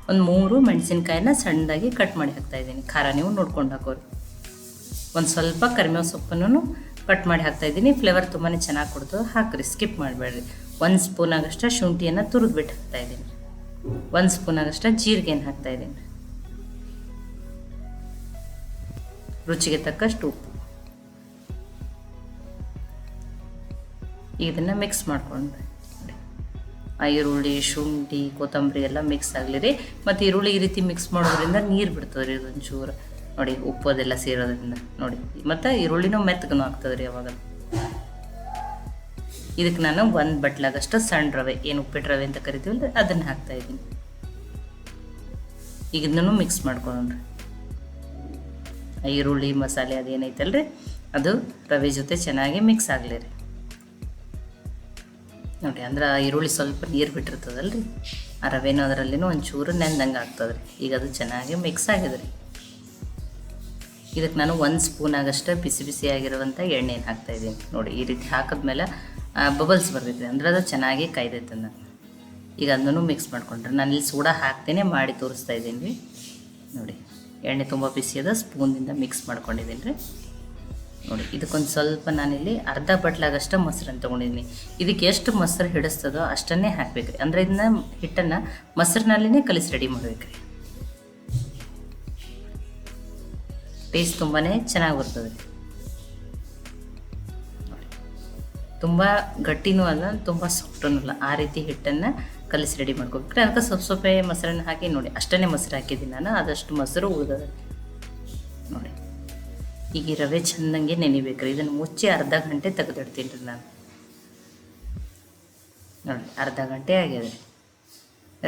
ಒಂದು ಮೂರು ಮೆಣಸಿನ್ಕಾಯಿನ ಸಣ್ಣದಾಗಿ ಕಟ್ ಮಾಡಿ ಹಾಕ್ತಾ ಇದ್ದೀನಿ. ಖಾರ ನೀವು ನೋಡ್ಕೊಂಡು ಹಾಕೋರಿ. ಒಂದು ಸ್ವಲ್ಪ ಕರಿಬೇವು ಸೊಪ್ಪನ್ನು ಕಟ್ ಮಾಡಿ ಹಾಕ್ತಾ ಇದ್ದೀನಿ. ಫ್ಲೇವರ್ ತುಂಬಾ ಚೆನ್ನಾಗಿ ಕೊಡ್ತು. ಹಾಕ್ರಿ. ಸ್ಕಿಪ್ ಮಾಡಬೇಡ್ರಿ. ಒಂದು ಸ್ಪೂನ್ ಶುಂಠಿಯನ್ನು ತುರಿದ್ಬಿಟ್ಟು ಹಾಕ್ತಾ ಇದ್ದೀನಿ. ಒಂದು ಸ್ಪೂನ್ ಜೀರಿಗೆನ ಹಾಕ್ತಾ ಇದ್ದೀನಿ. ರುಚಿಗೆ ತಕ್ಕಷ್ಟು ಉಪ್ಪು. ಇದನ್ನು ಮಿಕ್ಸ್ ಮಾಡ್ಕೊಂಡು. ಆ ಈರುಳ್ಳಿ, ಶುಂಠಿ, ಕೊತ್ತಂಬರಿ ಎಲ್ಲ ಮಿಕ್ಸ್ ಆಗಲಿ ರೀ ಮತ್ತು ಈರುಳ್ಳಿ ಈ ರೀತಿ ಮಿಕ್ಸ್ ಮಾಡೋದ್ರಿಂದ ನೀರು ಬಿಡ್ತದೆ ರೀ ಇದೊಂಚೂರು ನೋಡಿ ಉಪ್ಪು ಅದೆಲ್ಲ ಸೇರೋದ್ರಿಂದ ನೋಡಿ. ಮತ್ತು ಈರುಳ್ಳಿನೂ ಮೆತ್ತಗೂ ಆಗ್ತದೆ ರೀ ಅವಾಗ. ಇದಕ್ಕೆ ನಾನು ಒಂದು ಬಟ್ಲಾಗಷ್ಟು ಸಣ್ಣ ರವೆ, ಏನು ಉಪ್ಪಿಟ್ಟು ರವೆ ಅಂತ ಕರಿತೀವಲ್ಲ ಅದನ್ನು ಹಾಕ್ತಾ ಇದ್ದೀನಿ. ಈಗ ಇದನ್ನು ಮಿಕ್ಸ್ ಮಾಡ್ಕೊಂಡ್ರಿ ಈರುಳ್ಳಿ, ಮಸಾಲೆ ಅದೇನೈತಲ್ರಿ ಅದು ರವೆ ಜೊತೆ ಚೆನ್ನಾಗಿ ಮಿಕ್ಸ್ ಆಗಲಿ ರೀ. ನೋಡಿ ಅಂದ್ರೆ ಆ ಈರುಳ್ಳಿ ಸ್ವಲ್ಪ ನೀರು ಬಿಟ್ಟಿರ್ತದಲ್ರಿ. ಆ ರವೆನೂ ಅದರಲ್ಲಿನೂ ಒಂಚೂರು ನೆಂದಂಗೆ ಆಗ್ತದ್ರಿ. ಈಗ ಅದು ಚೆನ್ನಾಗಿ ಮಿಕ್ಸ್ ಆಗಿದೆ ರೀ ಇದಕ್ಕೆ ನಾನು ಒಂದು ಸ್ಪೂನ್ ಆಗಷ್ಟೇ ಬಿಸಿ ಬಿಸಿ ಆಗಿರುವಂಥ ಎಣ್ಣೆನ ಹಾಕ್ತಾ ಇದ್ದೀನಿ. ನೋಡಿ, ಈ ರೀತಿ ಹಾಕಿದ್ಮೇಲೆ ಬಬಲ್ಸ್ ಬರ್ತೈತೆ ಅಂದ್ರೆ ಅದು ಚೆನ್ನಾಗಿ ಕಾಯ್ದೈತೆ ನಾನು ಈಗ ಅದನ್ನು ಮಿಕ್ಸ್ ಮಾಡ್ಕೊಂಡ್ರೆ. ನಾನು ಇಲ್ಲಿ ಸೋಡಾ ಹಾಕ್ತೇನೆ, ಮಾಡಿ ತೋರಿಸ್ತಾ ಇದ್ದೀನಿ. ರೀ ನೋಡಿ, ಎಣ್ಣೆ ತುಂಬ ಬಿಸಿ ಅದ ಸ್ಪೂನಿಂದ ಮಿಕ್ಸ್ ಮಾಡ್ಕೊಂಡಿದ್ದೀನಿ ರೀ. ನೋಡಿ, ಇದಕ್ಕೊಂದು ಸ್ವಲ್ಪ ನಾನಿಲ್ಲಿ ಅರ್ಧ ಬಟ್ಲಾಗಷ್ಟು ಮೊಸರನ್ನು ತೊಗೊಂಡಿದ್ದೀನಿ. ಇದಕ್ಕೆ ಎಷ್ಟು ಮೊಸರು ಹಿಡಿಸ್ತದೋ ಅಷ್ಟನ್ನೇ ಹಾಕ್ಬೇಕು ರೀ. ಅಂದರೆ ಇದನ್ನ ಹಿಟ್ಟನ್ನು ಮೊಸರಿನಲ್ಲಿನೇ ಕಲಿಸಿ ರೆಡಿ ಮಾಡ್ಬೇಕು ರೀ. ಟೇಸ್ಟ್ ತುಂಬಾ ಚೆನ್ನಾಗಿ ಬರ್ತದೆ ರೀ. ತುಂಬ ಗಟ್ಟಿನೂ ಅಲ್ಲ, ತುಂಬ ಸಾಫ್ಟೂ ಅಲ್ಲ. ಆ ರೀತಿ ಹಿಟ್ಟನ್ನು ಕಲಿಸಿ ರೆಡಿ ಮಾಡ್ಕೊಬೇಕು ಅದಕ್ಕೆ ಸ್ವಲ್ಪ ಸ್ವಲ್ಪ ಮೊಸರನ್ನ ಹಾಕಿ ನೋಡಿ. ಅಷ್ಟೇ ಮೊಸರು ಹಾಕಿದ್ದೀನಿ ನಾನು. ಆದಷ್ಟು ಮೊಸರು ಉಳಿದದ ನೋಡಿ. ಈಗ ರವೆ ಚೆಂದಂಗೆ ನೆನಿಬೇಕ್ರಿ. ಇದನ್ನು ಮುಚ್ಚಿ ಅರ್ಧ ಗಂಟೆ ತೆಗೆದಿಡ್ತೀನಿ ರೀ ನಾನು. ನೋಡಿ, ಅರ್ಧ ಗಂಟೆ ಆಗಿದೆ.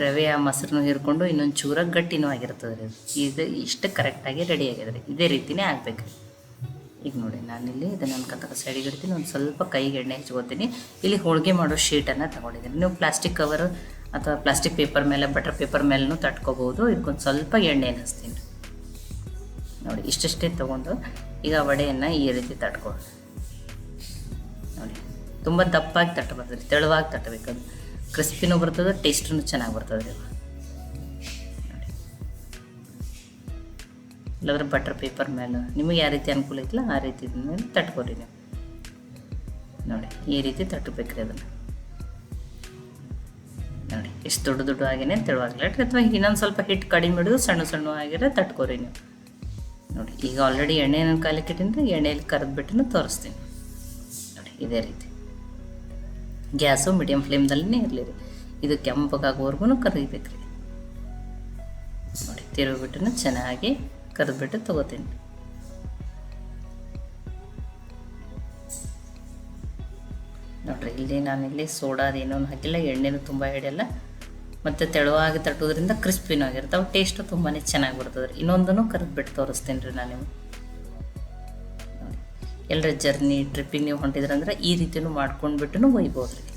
ರವೆ ಆ ಮೊಸರನ್ನು ಹೀರ್ಕೊಂಡು ಇನ್ನೊಂದು ಚೂರ ಗಟ್ಟಿನೂ ಆಗಿರ್ತದೆ ರೀ ಇದು ಇಷ್ಟು ಕರೆಕ್ಟಾಗಿ ರೆಡಿ ಆಗಿದೆ ರೀ ಇದೇ ರೀತಿನೇ ಆಗ್ಬೇಕು ರೀ ಈಗ ನೋಡಿ, ನಾನಿಲ್ಲಿ ಇದನ್ನು ಅನ್ಕತಕ್ಕ ಸೈಡಿಗೆ ಇಡ್ತೀನಿ, ಒಂದು ಸ್ವಲ್ಪ ಕೈಗೆ ಎಣ್ಣೆ ಹಚ್ಕೋತೀನಿ. ಇಲ್ಲಿ ಹೋಳಿಗೆ ಮಾಡೋ ಶೀಟನ್ನು ತಗೊಂಡಿದ್ದೀನಿ. ನೀವು ಪ್ಲಾಸ್ಟಿಕ್ ಕವರ್ ಅಥವಾ ಪ್ಲಾಸ್ಟಿಕ್ ಪೇಪರ್ ಮೇಲೆ ಬಟರ್ ಪೇಪರ್ ಮೇಲೂ ತಟ್ಕೋಬೋದು. ಇದಕ್ಕೊಂದು ಸ್ವಲ್ಪ ಎಣ್ಣೆ ಹಚ್ತೀನಿ. ನೋಡಿ, ಇಷ್ಟಷ್ಟೇ ತೊಗೊಂಡು ಈಗ ವಡೆಯನ್ನು ಈ ರೀತಿ ತಟ್ಕೊಳ್ಳಿ ನೋಡಿ, ತುಂಬ ದಪ್ಪಾಗಿ ತಟ್ಟಬಾರ್ದು, ತೆಳುವಾಗಿ ತಟ್ಟಬೇಕು. ಕ್ರಿಸ್ಪಿನೂ ಬರ್ತದೆ ಟೇಸ್ಟೂ ಚೆನ್ನಾಗಿ ಬರ್ತದೆ. ರೀ ಇಲ್ಲಾಂದ್ರೆ ಬಟರ್ ಪೇಪರ್ ಮೇಲೆ. ನಿಮಗೆ ಯಾವ ರೀತಿ ಅನುಕೂಲ ಐತಿಲ್ಲ ಆ ರೀತಿ ಮೇಲೆ ತಟ್ಕೊರಿ ನೀವು. ನೋಡಿ, ಈ ರೀತಿ ತಟ್ಟಬೇಕ್ರಿ ಅದನ್ನು. ನೋಡಿ ಎಷ್ಟು ದೊಡ್ಡ ದೊಡ್ಡ ಆಗೇನೆ ತೆಳುವಾಗ್ಲಿ ಅಥವಾ ಇನ್ನೊಂದು ಸ್ವಲ್ಪ ಹಿಟ್ಟು ಕಡಿಮೆ ಹಿಡಿದು ಸಣ್ಣ ಸಣ್ಣ ಆಗಿರೋ ತಟ್ಕೊರಿ ನೀವು. ನೋಡಿ, ಈಗ ಆಲ್ರೆಡಿ ಎಣ್ಣೆ ಎಣ್ಣೆನ ಕಾಲಕ್ಕೆ ಎಣ್ಣೆಲಿ ಎಣ್ಣೆಯಲ್ಲಿ ಕರೆದ್ಬಿಟ್ಟು ತೋರಿಸ್ತೀನಿ. ನೋಡಿ, ಇದೇ ರೀತಿ. ಗ್ಯಾಸು ಮೀಡಿಯಂ ಫ್ಲೇಮ್ದಲ್ಲೇ ಇರಲಿ ರೀ ಇದು ಕೆಂಪಗಾಗೋವರೆಗೂ ಕರಿಬೇಕ್ರಿ. ನೋಡಿ ತಿರುಗಿಬಿಟ್ಟು ಚೆನ್ನಾಗಿ ಕರೆದ್ಬಿಟ್ಟು ತಗೋತೀನಿ. ನೋಡ್ರಿ, ಇಲ್ಲಿ ನಾನಿಲ್ಲಿ ಸೋಡಾದೇನೂ ಹಾಕಿಲ್ಲ, ಎಣ್ಣೆನೂ ತುಂಬ ಹಿಡಿಯಲ್ಲ. ಮತ್ತು ತೆಳುವಾಗಿ ತಟ್ಟೋದ್ರಿಂದ ಕ್ರಿಸ್ಪಿನೂ ಆಗಿರ್ತಾವೆ ಟೇಸ್ಟು ತುಂಬಾ ಚೆನ್ನಾಗಿ ಬರ್ತದೆ ರೀ ಇನ್ನೊಂದನ್ನು ಕರೆದ್ಬಿಟ್ಟು ತೋರಿಸ್ತೀನಿ ರೀ ನಾನು ಎಲ್ಲರ ಜರ್ನಿ ಟ್ರಿಪ್ಪಿಗೆ ನೀವು ಹೊಂಟಿದ್ರಂದ್ರೆ ಈ ರೀತಿಯೂ ಮಾಡ್ಕೊಂಡ್ಬಿಟ್ಟು ಒಯ್ಬೋದು ರೀ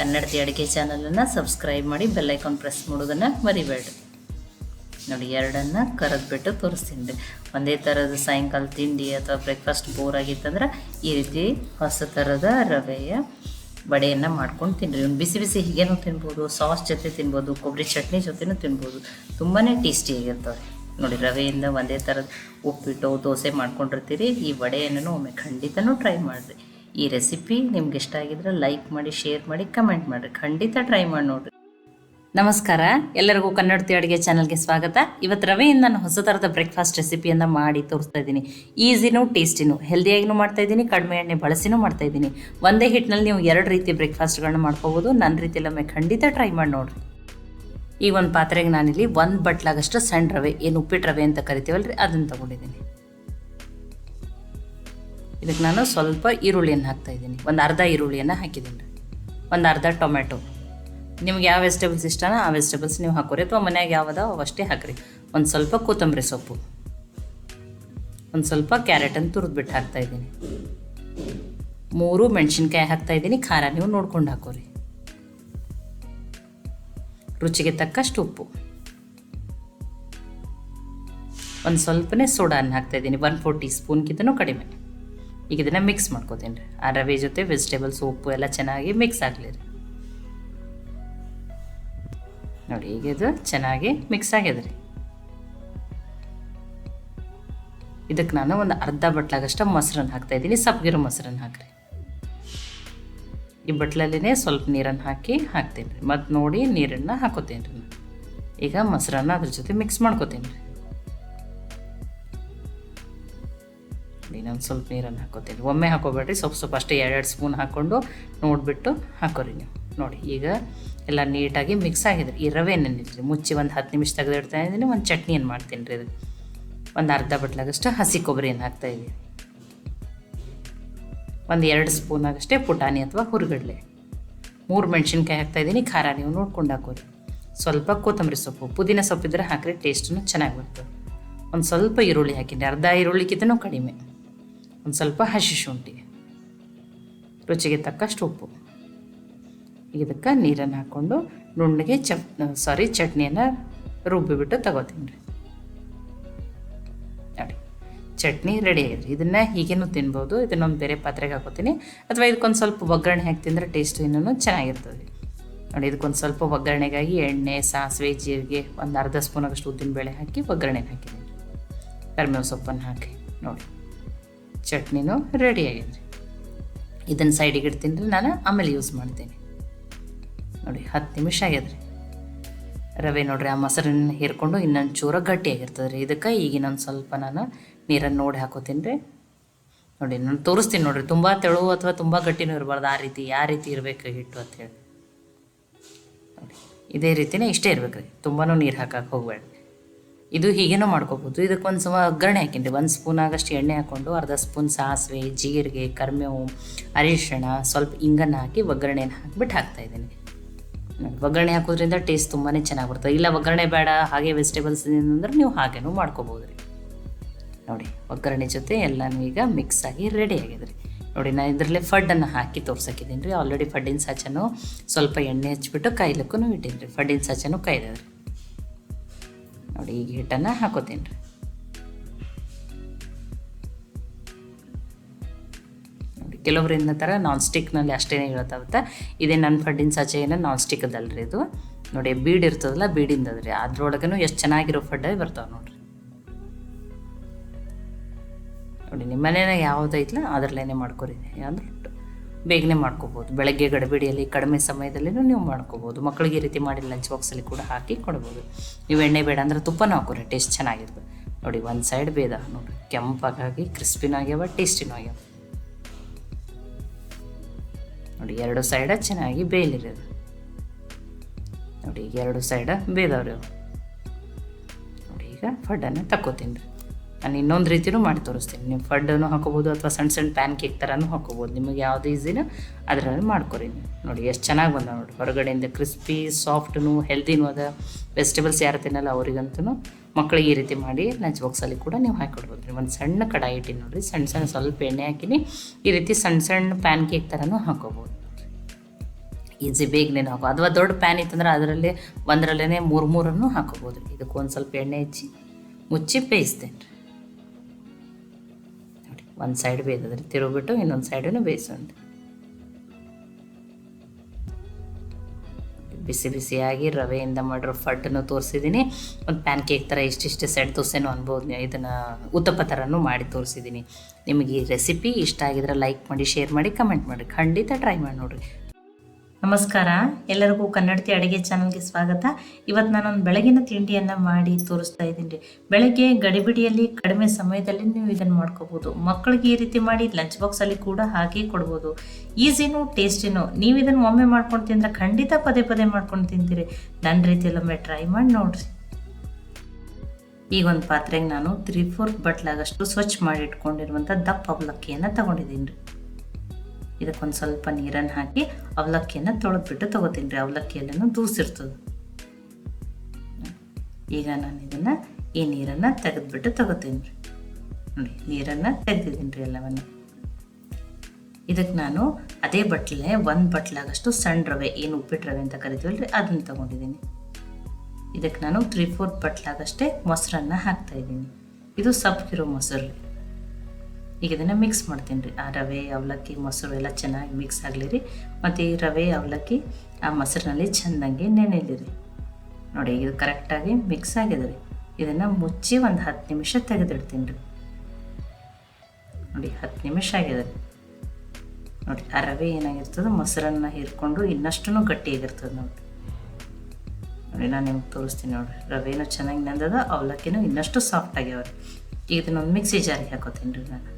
ಕನ್ನಡತಿ ಅಡುಗೆ ಚಾನಲನ್ನು ಸಬ್ಸ್ಕ್ರೈಬ್ ಮಾಡಿ ಬೆಲ್ಲೈಕಾನ್ ಪ್ರೆಸ್ ಮಾಡೋದನ್ನು ಮರಿಬೇಡ್ರಿ ನೋಡಿ, ಎರಡನ್ನು ಕರೆದ್ಬಿಟ್ಟು ತೋರಿಸ್ತೀನಿ. ಒಂದೇ ಥರದ ಸಾಯಂಕಾಲ ತಿಂಡಿ ಅಥವಾ ಬ್ರೇಕ್ಫಾಸ್ಟ್ ಬೋರ್ ಆಗಿತ್ತಂದ್ರೆ ಈ ರೀತಿ ಹೊಸ ಥರದ ರವೆಯ ವಡೆಯನ್ನು ಮಾಡ್ಕೊಂಡು ತಿನ್ನಿರಿ. ಒಂದು ಬಿಸಿ ಬಿಸಿ ಹೀಗೇನೂ ತಿನ್ಬೋದು, ಸಾಸ್ ಜೊತೆ ತಿನ್ಬೋದು, ಕೊಬ್ಬರಿ ಚಟ್ನಿ ಜೊತೆನೂ ತಿನ್ಬೋದು. ತುಂಬಾ ಟೇಸ್ಟಿಯಾಗಿರ್ತವೆ ನೋಡಿ, ರವೆಯಿಂದ ಒಂದೇ ಥರದ ಉಪ್ಪಿಟ್ಟು, ದೋಸೆ ಮಾಡ್ಕೊಂಡಿರ್ತೀರಿ, ಈ ವಡೆಯನ್ನು ಒಮ್ಮೆ ಖಂಡಿತನೂ ಟ್ರೈ ಮಾಡಿರಿ. ಈ ರೆಸಿಪಿ ನಿಮ್ಗೆ ಇಷ್ಟ ಆಗಿದ್ರೆ ಲೈಕ್ ಮಾಡಿ ಶೇರ್ ಮಾಡಿ ಕಮೆಂಟ್ ಮಾಡಿರಿ. ಖಂಡಿತ ಟ್ರೈ ಮಾಡಿ ನೋಡಿರಿ. ನಮಸ್ಕಾರ. ಎಲ್ಲರಿಗೂ ಕನ್ನಡತಿ ಅಡುಗೆ ಚಾನಲ್ಗೆ ಸ್ವಾಗತ. ಇವತ್ತು ರವೆಯಿಂದ ನಾನು ಹೊಸ ಥರದ ಬ್ರೇಕ್ಫಾಸ್ಟ್ ರೆಸಿಪಿಯನ್ನು ಮಾಡಿ ತೋರಿಸ್ತಾ ಇದ್ದೀನಿ. ಈಸಿನೂ ಟೇಸ್ಟಿನೂ ಹೆಲ್ದಿಯಾಗಿನೂ ಮಾಡ್ತಾ ಇದ್ದೀನಿ, ಕಡಿಮೆ ಎಣ್ಣೆ ಬಳಸಿನೂ ಮಾಡ್ತಾ ಇದ್ದೀನಿ. ಒಂದೇ ಹಿಟ್ಟಿನಲ್ಲಿ ನೀವು ಎರಡು ರೀತಿ ಬ್ರೇಕ್ಫಾಸ್ಟ್ಗಳನ್ನ ಮಾಡ್ಕೋಬೋದು. ನನ್ನ ರೀತಿಯಲ್ಲೊಮ್ಮೆ ಖಂಡಿತ ಟ್ರೈ ಮಾಡಿ ನೋಡಿರಿ. ಈ ಒಂದು ಪಾತ್ರೆಗೆ ನಾನಿಲ್ಲಿ ಒಂದು ಬಟ್ಲಾಗಷ್ಟು ಸಣ್ಣ ರವೆ, ಏನು ಉಪ್ಪಿಟ್ಟು ರವೆ ಅಂತ ಕರಿತೀವಲ್ರಿ, ಅದನ್ನು ತೊಗೊಂಡಿದ್ದೀನಿ. ಇದಕ್ಕೆ ನಾನು ಸ್ವಲ್ಪ ಈರುಳ್ಳಿಯನ್ನು ಹಾಕ್ತಾ ಇದ್ದೀನಿ. ಒಂದು ಅರ್ಧ ಈರುಳ್ಳಿಯನ್ನು ಹಾಕಿದ್ದೀನಿ. ಒಂದು ಅರ್ಧ ಟೊಮೆಟೊ ನಿಮ್ಗೆ ಯಾವ ವೆಜಿಟೇಬಲ್ಸ್ ಇಷ್ಟನೋ ಆ ವೆಜಿಟೇಬಲ್ಸ್ ನೀವು ಹಾಕೋರಿ. ಅಥವಾ ಮನ್ಯಾಗ ಯಾವ್ದಾವ ಅವಷ್ಟೇ ಹಾಕ್ರಿ. ಒಂದು ಸ್ವಲ್ಪ ಕೊತ್ತಂಬರಿ ಸೊಪ್ಪು. ಒಂದು ಸ್ವಲ್ಪ ಕ್ಯಾರೆಟನ್ನು ತುರಿದ್ಬಿಟ್ಟು ಹಾಕ್ತಾ ಇದ್ದೀನಿ. ಮೂರು ಮೆಣಸಿನ್ಕಾಯಿ ಹಾಕ್ತಾ ಇದ್ದೀನಿ. ಖಾರ ನೀವು ನೋಡ್ಕೊಂಡು ಹಾಕೋರಿ. ರುಚಿಗೆ ತಕ್ಕಷ್ಟು ಉಪ್ಪು. ಒಂದು ಸ್ವಲ್ಪನೇ ಸೋಡಾನ ಹಾಕ್ತಾ ಇದ್ದೀನಿ. ಒನ್ ಫೋರ್ ಟೀ ಸ್ಪೂನ್ಗಿಂತನೂ ಕಡಿಮೆ. ಈಗ ಇದನ್ನು ಮಿಕ್ಸ್ ಮಾಡ್ಕೋತೀನಿ ರೀ. ಆ ರವೆ ಜೊತೆ ವೆಜಿಟೇಬಲ್ ಉಪ್ಪು ಎಲ್ಲ ಚೆನ್ನಾಗಿ ಮಿಕ್ಸ್ ಆಗಲಿ ರೀ. ನೋಡಿ, ಈಗ ಇದು ಚೆನ್ನಾಗಿ ಮಿಕ್ಸ್ ಆಗ್ಯದ ರೀ. ಇದಕ್ಕೆ ನಾನು ಒಂದು ಅರ್ಧ ಬಟ್ಲಾಗಷ್ಟು ಮೊಸರನ್ನು ಹಾಕ್ತಾ ಇದ್ದೀನಿ. ಸಪ್ಪಗಿರೋ ಮೊಸರನ್ನು ಹಾಕ್ರಿ. ಈ ಬಟ್ಲಲ್ಲಿನೇ ಸ್ವಲ್ಪ ನೀರನ್ನು ಹಾಕಿ ಹಾಕ್ತೀನಿ ರೀ. ಮತ್ತು ನೋಡಿ ನೀರನ್ನು ಹಾಕೋತೀನಿ ರೀ ಈಗ ಮೊಸರನ್ನ ಅದ್ರ ಜೊತೆ ಮಿಕ್ಸ್ ಮಾಡ್ಕೋತೀನಿ ರೀ. ಇನ್ನೊಂದು ಸ್ವಲ್ಪ ನೀರನ್ನು ಹಾಕೋತೀನಿ ಒಮ್ಮೆ ಹಾಕೋಬೇಡ್ರಿ ಸ್ವಲ್ಪ ಸ್ವಲ್ಪ ಅಷ್ಟೇ ಎರಡೆರಡು ಸ್ಪೂನ್ ಹಾಕ್ಕೊಂಡು ನೋಡಿಬಿಟ್ಟು ಹಾಕೋರಿ ನೀವು. ನೋಡಿ, ಈಗ ಎಲ್ಲ ನೀಟಾಗಿ ಮಿಕ್ಸ್ ಆಗಿದೆ. ಈ ರವೆ ನೆನಿದ್ರಿ ಮುಚ್ಚಿ ಒಂದು ಹತ್ತು ನಿಮಿಷ ತೆಗೆದು ಇಡ್ತಾ ಇದ್ದೀನಿ, ಒಂದು ಚಟ್ನಿಯನ್ನು ಮಾಡ್ತೀನಿ ರೀ ಇದು? ಒಂದು ಅರ್ಧ ಬಟ್ಲಾಗಷ್ಟು ಹಸಿ ಕೊಬ್ಬರಿಯನ್ನು ಹಾಕ್ತಾಯಿದ್ದೀನಿ ಒಂದು ಎರಡು ಸ್ಪೂನ್ ಆಗಷ್ಟೇ ಪುಟಾಣಿ ಅಥವಾ ಹುರುಗಡ್ಲೆ. ಮೂರು ಮೆಣಸಿನ್ಕಾಯಿ ಹಾಕ್ತಾಯಿದ್ದೀನಿ ಖಾರ ನೀವು ನೋಡ್ಕೊಂಡು ಹಾಕೋರಿ ಸ್ವಲ್ಪ ಕೊತ್ತಂಬರಿ ಸೊಪ್ಪು, ಪುದೀನ ಸೊಪ್ಪಿದ್ರೆ ಹಾಕ್ರಿ ಟೇಸ್ಟನ್ನು ಚೆನ್ನಾಗಿ ಬರ್ತದೆ. ಒಂದು ಸ್ವಲ್ಪ ಈರುಳ್ಳಿ ಹಾಕಿದ್ದೆ ಅರ್ಧ ಈರುಳ್ಳಿಗಿಂತನೂ ಕಡಿಮೆ. ಒಂದು ಸ್ವಲ್ಪ ಹಸಿ ಶುಂಠಿ ರುಚಿಗೆ ತಕ್ಕಷ್ಟು ಉಪ್ಪು. ಇದಕ್ಕೆ ನೀರನ್ನು ಹಾಕ್ಕೊಂಡು ನುಣ್ಣಗೆ ಚಪ್ ಸಾರಿ ಚಟ್ನಿಯನ್ನು ರುಬ್ಬಿಬಿಟ್ಟು ತಗೋತೀನಿ ರೀ. ನೋಡಿ, ಚಟ್ನಿ ರೆಡಿ ಆಗಿದೆ ಇದನ್ನು ಹೀಗೇನು ತಿನ್ಬೋದು, ಇದನ್ನೊಂದು ಬೇರೆ ಪಾತ್ರೆಗೆ ಹಾಕೋತೀನಿ. ಅಥವಾ ಇದಕ್ಕೊಂದು ಸ್ವಲ್ಪ ಒಗ್ಗರಣೆ ಹಾಕಿ ತಿಂದರೆ ಟೇಸ್ಟ್ ಇನ್ನೂ ಚೆನ್ನಾಗಿರ್ತದೆ. ನೋಡಿ, ಇದಕ್ಕೊಂದು ಸ್ವಲ್ಪ ಒಗ್ಗರಣೆಗಾಗಿ ಎಣ್ಣೆ, ಸಾಸಿವೆ, ಜೀರಿಗೆ, ಒಂದು ಅರ್ಧ ಸ್ಪೂನಷ್ಟು ಉದ್ದಿನಬೇಳೆ ಹಾಕಿ ಒಗ್ಗರಣೆ ಹಾಕಿದ್ದೀನಿ. ಕರಿಮೇವು ಸೊಪ್ಪನ್ನು ಹಾಕಿ, ನೋಡಿ. ಚಟ್ನಿನೂ ರೆಡಿ ಆಗಿದೆ ಇದನ್ನು ಸೈಡಿಗೆ ಇಡ್ತೀನಿ ರೀ ನಾನು ಆಮೇಲೆ ಯೂಸ್ ಮಾಡ್ತೀನಿ. ನೋಡಿ, ಹತ್ತು ನಿಮಿಷ ಆಗ್ಯದ್ರಿ ರವೆ ನೋಡ್ರಿ, ಆ ಮೊಸರನ್ನ ಹೀರ್ಕೊಂಡು ಇನ್ನೊಂದು ಚೂರ ಗಟ್ಟಿಯಾಗಿರ್ತದೆ ರೀ ಇದಕ್ಕೆ ಈಗ ಇನ್ನೊಂದು ಸ್ವಲ್ಪ ನಾನು ನೀರನ್ನು ನೋಡಿ ಹಾಕೋತೀನಿ ರೀ. ನೋಡಿ, ನಾನು ತೋರಿಸ್ತೀನಿ ನೋಡ್ರಿ, ತುಂಬ ತೆಳು ಅಥವಾ ತುಂಬ ಗಟ್ಟಿನೂ ಇರಬಾರ್ದು. ಆ ರೀತಿ ಯಾವ ರೀತಿ ಇರಬೇಕು ಹಿಟ್ಟು ಅಂತ ಹೇಳಿ. ನೋಡಿ, ಇದೇ ರೀತಿನೇ ಇಷ್ಟೇ ಇರ್ಬೇಕು ರೀ ತುಂಬಾ ನೀರು ಹಾಕಕ್ಕೆ ಹೋಗ್ಬೇಡ. ಇದು ಹೀಗೇನೂ ಮಾಡ್ಕೋಬೋದು. ಇದಕ್ಕೆ ಒಂದು ಸಮ ಒಗ್ಗರಣೆ ಹಾಕಿನಿ ಒಂದು ಸ್ಪೂನ್ ಆಗಷ್ಟು ಎಣ್ಣೆ ಹಾಕ್ಕೊಂಡು ಅರ್ಧ ಸ್ಪೂನ್ ಸಾಸಿವೆ, ಜೀರಿಗೆ, ಕರ್ಮೇವು, ಅರಿಶಿಣ, ಸ್ವಲ್ಪ ಇಂಗನ್ನು ಹಾಕಿ ಒಗ್ಗರಣೆನ ಹಾಕ್ಬಿಟ್ಟು ಹಾಕ್ತಾಯಿದ್ದೀನಿ ಒಗ್ಗರಣೆ ಹಾಕೋದ್ರಿಂದ ಟೇಸ್ಟ್ ತುಂಬಾ ಚೆನ್ನಾಗಿ ಬರ್ತದೆ. ಇಲ್ಲ ಒಗ್ಗರಣೆ ಬೇಡ, ಹಾಗೆ ವೆಜಿಟೇಬಲ್ಸ್ ಅಂದ್ರೆ ನೀವು ಹಾಗೇನೂ ಮಾಡ್ಕೋಬೋದು ರೀ ನೋಡಿ, ಒಗ್ಗರಣೆ ಜೊತೆ ಎಲ್ಲನೂ ಈಗ ಮಿಕ್ಸ್ ಆಗಿ ರೆಡಿ ಆಗಿದೆ ನೋಡಿ ನಾನು ಇದರಲ್ಲೇ ಫಡ್ಡನ್ನು ಹಾಕಿ ತೋರ್ಸಕ್ಕಿದ್ದೀನಿ ರೀ ಆಲ್ರೆಡಿ ಫಡ್ಡಿನ ಸಾಚನು ಸ್ವಲ್ಪ ಎಣ್ಣೆ ಹಚ್ಚಿಬಿಟ್ಟು ಕಾಯ್ಲಿಕ್ಕೂ ಇಟ್ಟೀನಿ ರೀ ಫಡ್ಡಿನ ಸಾಚನು ಕಾಯ್ದದ ರೀ ನೋಡಿ, ಈಗ ಹಿಟ್ಟನ್ನು ಹಾಕೋತೀನಿ ರೀ. ನೋಡಿ ಕೆಲವೊಬ್ರು ಇನ್ನ ಥರ ನಾನ್ ಸ್ಟಿಕ್ನಲ್ಲಿ ಅಷ್ಟೇ ಹೇಳ್ತಾವತ್ತೆ. ಇದೇ ನನ್ನ ಫಡ್ಡಿನ ಸಾಚೆ ಏನೋ ನಾನ್ ಸ್ಟಿಕ್ ಅದಲ್ರಿ ಇದು. ನೋಡಿ, ಬೀಡ್ ಇರ್ತದಲ್ಲ, ಬೀಡಿಂದದ್ರಿ. ಅದ್ರೊಳಗೂ ಎಷ್ಟು ಚೆನ್ನಾಗಿರೋ ಫಡ್ಡ ಬರ್ತಾವೆ ನೋಡ್ರಿ. ನೋಡಿ ನಿಮ್ಮ ಮನೇನ ಯಾವುದೈತಲ್ಲ ಅದರಲ್ಲೇನೆ ಮಾಡ್ಕೊರಿ. ಅಂದ್ರೆ? ಬೇಗನೆ ಮಾಡ್ಕೋಬೋದು. ಬೆಳಗ್ಗೆ ಗಡಬಿಡಿಯಲ್ಲಿ ಕಡಿಮೆ ಸಮಯದಲ್ಲಿನೂ ನೀವು ಮಾಡ್ಕೋಬೋದು. ಮಕ್ಕಳಿಗೆ ಈ ರೀತಿ ಮಾಡಿ ಲಂಚ್ ಬಾಕ್ಸಲ್ಲಿ ಕೂಡ ಹಾಕಿ ಕೊಡ್ಬೋದು. ನೀವು ಎಣ್ಣೆ ಬೇಡ ಅಂದ್ರೆ ತುಪ್ಪನೂ ಹಾಕೋರಿ ಟೇಸ್ಟ್ ಚೆನ್ನಾಗಿರ್ತದೆ ನೋಡಿ, ಒಂದು ಸೈಡ್ ಬೇದ ನೋಡಿ, ಕೆಂಪಾಗಿ ಕ್ರಿಸ್ಪಿನೂ ಆಗ್ಯಾವ ಟೇಸ್ಟಿನೂ ಆಗ್ಯಾವ. ನೋಡಿ, ಎರಡು ಸೈಡ ಚೆನ್ನಾಗಿ ಬೇಯಲಿರಿ ಅದು ನೋಡಿ, ಈಗ ಎರಡು ಸೈಡ ಬೇದವ್ರಿ. ಅವು ನೋಡಿ, ಈಗ ಫಡ್ಡನ್ನು ತಕ್ಕೋತೀನಿ. ರೀ ನಾನು ಇನ್ನೊಂದು ರೀತಿನೂ ಮಾಡಿ ತೋರಿಸ್ತೀನಿ. ನೀವು ಫಡ್ಡನ್ನು ಹಾಕೋಬೋದು ಅಥವಾ ಸಣ್ಣ ಸಣ್ಣ ಪ್ಯಾನ್ ಕೇಕ್ ಥರನೂ ಹಾಕೋಬೋದು. ನಿಮಗೆ ಯಾವುದು ಈಸಿನೋ ಅದರಲ್ಲಿ ಮಾಡ್ಕೊರಿ ನೋಡಿ, ಎಷ್ಟು ಚೆನ್ನಾಗಿ ಬಂದ ನೋಡಿ. ಹೊರಗಡೆಯಿಂದ ಕ್ರಿಸ್ಪಿ ಸಾಫ್ಟ್ನು ಹೆಲ್ದಿನೂ ಅದ ವೆಜಿಟೇಬಲ್ಸ್ ಯಾರು ತಿನ್ನಲ್ಲ ಅವರಿಗಂತೂ ಮಕ್ಕಳಿಗೆ ಈ ರೀತಿ ಮಾಡಿ ಲಂಚ್ ಬಾಕ್ಸಲ್ಲಿ ಕೂಡ ನೀವು ಹಾಕಿಕೊಡ್ಬೋದು. ರೀ ಒಂದು ಸಣ್ಣ ಕಡಾಯಿ ಇಟ್ಟಿನಿ ನೋಡಿರಿ. ಸಣ್ಣ ಸಣ್ಣ ಸ್ವಲ್ಪ ಎಣ್ಣೆ ಹಾಕಿನಿ. ಈ ರೀತಿ ಸಣ್ಣ ಸಣ್ಣ ಪ್ಯಾನ್ ಕೇಕ್ ಥರನೂ ಹಾಕೋಬೋದು. ಈಸಿ ಬೇಗನೆ ಹಾಕೋ. ಅಥವಾ ದೊಡ್ಡ ಪ್ಯಾನ್ ಇತ್ತಂದ್ರೆ ಅದರಲ್ಲಿ ಒಂದರಲ್ಲೇ ಮೂರು ಮೂರನ್ನು ಹಾಕೋಬೋದು. ಇದಕ್ಕೆ ಒಂದು ಸ್ವಲ್ಪ ಎಣ್ಣೆ ಹಚ್ಚಿ ಮುಚ್ಚಿ ಬೇಯಿಸ್ತೇನೆ ರೀ ಒಂದು ಸೈಡ್ ಬೇಯ್ತದ್ರಿ ತಿರುಗಿಬಿಟ್ಟು ಇನ್ನೊಂದು ಸೈಡನ್ನು ಬೇಯಿಸೋಣ ಬಿಸಿ ಬಿಸಿಯಾಗಿ ರವೆಯಿಂದ ಮಾಡಿರೋ ಫಡ್ಡನ್ನು ತೋರಿಸಿದ್ದೀನಿ. ಒಂದು ಪ್ಯಾನ್ ಕೇಕ್ ಥರ ಇಷ್ಟಿಷ್ಟು ಸೆಟ್ ದೋಸೆನೂ ಅನ್ಬೋದು, ಇದನ್ನು ಉತ್ತಪ್ಪ ಥರನೂ ಮಾಡಿ ತೋರಿಸಿದ್ದೀನಿ. ನಿಮಗೆ ಈ ರೆಸಿಪಿ ಇಷ್ಟ ಆಗಿದ್ರೆ ಲೈಕ್ ಮಾಡಿ, ಶೇರ್ ಮಾಡಿ, ಕಮೆಂಟ್ ಮಾಡಿ. ಖಂಡಿತ ಟ್ರೈ ಮಾಡಿ ನೋಡಿರಿ. ನಮಸ್ಕಾರ. ಎಲ್ಲರಿಗೂ ಕನ್ನಡತಿ ಅಡುಗೆ ಚಾನಲ್ಗೆ ಸ್ವಾಗತ. ಇವತ್ತು ನಾನೊಂದು ಬೆಳಗಿನ ತಿಂಡಿಯನ್ನು ಮಾಡಿ ತೋರಿಸ್ತಾ ಇದ್ದೀನಿ. ರೀ ಬೆಳಗ್ಗೆ ಗಡಿಬಿಡಿಯಲ್ಲಿ ಕಡಿಮೆ ಸಮಯದಲ್ಲಿ ನೀವು ಇದನ್ನು ಮಾಡ್ಕೋಬೋದು. ಮಕ್ಕಳಿಗೆ ಈ ರೀತಿ ಮಾಡಿ ಲಂಚ್ ಬಾಕ್ಸಲ್ಲಿ ಕೂಡ ಹಾಕಿ ಕೊಡ್ಬೋದು. ಈಸಿನೂ ಟೇಸ್ಟಿನೂ ನೀವು ಇದನ್ನು ಒಮ್ಮೆ ಮಾಡ್ಕೊಂಡು ತಿಂದರೆ ಖಂಡಿತ ಪದೇ ಪದೇ ಮಾಡ್ಕೊಂಡು ತಿಂತೀರಿ. ನನ್ನ ರೀತಿಯಲ್ಲೊಮ್ಮೆ ಟ್ರೈ ಮಾಡಿ ನೋಡಿರಿ. ಈಗ ಒಂದು ಪಾತ್ರೆಗೆ ನಾನು ತ್ರೀ ಫೋರ್ ಬಟ್ಲಾಗಷ್ಟು ಸ್ವಚ್ಛ ಮಾಡಿ ಇಟ್ಕೊಂಡಿರುವಂಥ ದಪ್ಪ ಅವಲಕ್ಕಿಯನ್ನು ತಗೊಂಡಿದ್ದೀನಿ ರೀ. ಇದಕ್ಕೊಂದು ಸ್ವಲ್ಪ ನೀರನ್ನು ಹಾಕಿ ಅವಲಕ್ಕಿಯನ್ನು ತೊಳೆದ್ಬಿಟ್ಟು ತೊಗೋತೀನಿ ರೀ. ಅವಲಕ್ಕಿಯಲ್ಲೂ ದೂಸಿರ್ತದೆ. ಈಗ ನಾನು ಇದನ್ನು ಈ ನೀರನ್ನು ತೆಗೆದ್ಬಿಟ್ಟು ತೊಗೋತೀನಿ ರೀ. ನೋಡಿ, ನೀರನ್ನು ತೆಗೆದಿದ್ದೀನಿ ರೀ ಎಲ್ಲವನ್ನು. ಇದಕ್ಕೆ ನಾನು ಅದೇ ಬಟ್ಲೆ ಒಂದು ಬಟ್ಲಾಗಷ್ಟು ಸಣ್ಣ ರವೆ, ಏನು ಉಪ್ಪಿಟ್ಟು ರವೆ ಅಂತ ಕರಿತೀವಲ್ಲ ರೀ, ಅದನ್ನು ತೊಗೊಂಡಿದ್ದೀನಿ. ಇದಕ್ಕೆ ನಾನು ತ್ರೀ ಫೋರ್ತ್ ಬಟ್ಲಾಗಷ್ಟೇ ಮೊಸರನ್ನ ಹಾಕ್ತಾಯಿದ್ದೀನಿ ಇದು ಸಪ್ಪಿರೋ ಮೊಸರು ರೀ. ಈಗ ಇದನ್ನು ಮಿಕ್ಸ್ ಮಾಡ್ತೀನಿ ರೀ ಆ ರವೆ, ಅವಲಕ್ಕಿ, ಮೊಸರು ಎಲ್ಲ ಚೆನ್ನಾಗಿ ಮಿಕ್ಸ್ ಆಗಲಿ ರೀ ಮತ್ತು ಈ ರವೆ, ಅವಲಕ್ಕಿ, ಆ ಮೊಸರಿನಲ್ಲಿ ಚೆಂದಂಗೆ ನೆನೆಯಲಿ ರೀ ನೋಡಿ ಇದು ಕರೆಕ್ಟಾಗಿ ಮಿಕ್ಸ್ ಆಗಿದೆ ರೀ ಇದನ್ನು ಮುಚ್ಚಿ ಒಂದು ಹತ್ತು ನಿಮಿಷ ತೆಗೆದಿಡ್ತೀನಿ ರೀ ನೋಡಿ ಹತ್ತು ನಿಮಿಷ ಆಗಿದೆ. ರೀ ನೋಡಿ ಆ ರವೆ ಏನಾಗಿರ್ತದೆ? ಮೊಸರನ್ನು ಹೀರ್ಕೊಂಡು ಇನ್ನಷ್ಟು ಗಟ್ಟಿಯಾಗಿರ್ತದೆ ನೋಡಿ. ನೋಡಿ ನಾನು ನಿಮ್ಗೆ ತೋರಿಸ್ತೀನಿ ನೋಡಿರಿ. ರವೆನೂ ಚೆನ್ನಾಗಿ ನೆಂದದ, ಅವಲಕ್ಕಿನೂ ಇನ್ನಷ್ಟು ಸಾಫ್ಟ್ ಆಗ್ಯಾವ ರೀ. ಇದನ್ನೊಂದು ಮಿಕ್ಸಿ ಜಾರಿಗೆ ಹಾಕೋತೀನಿ ರೀ ನಾನು.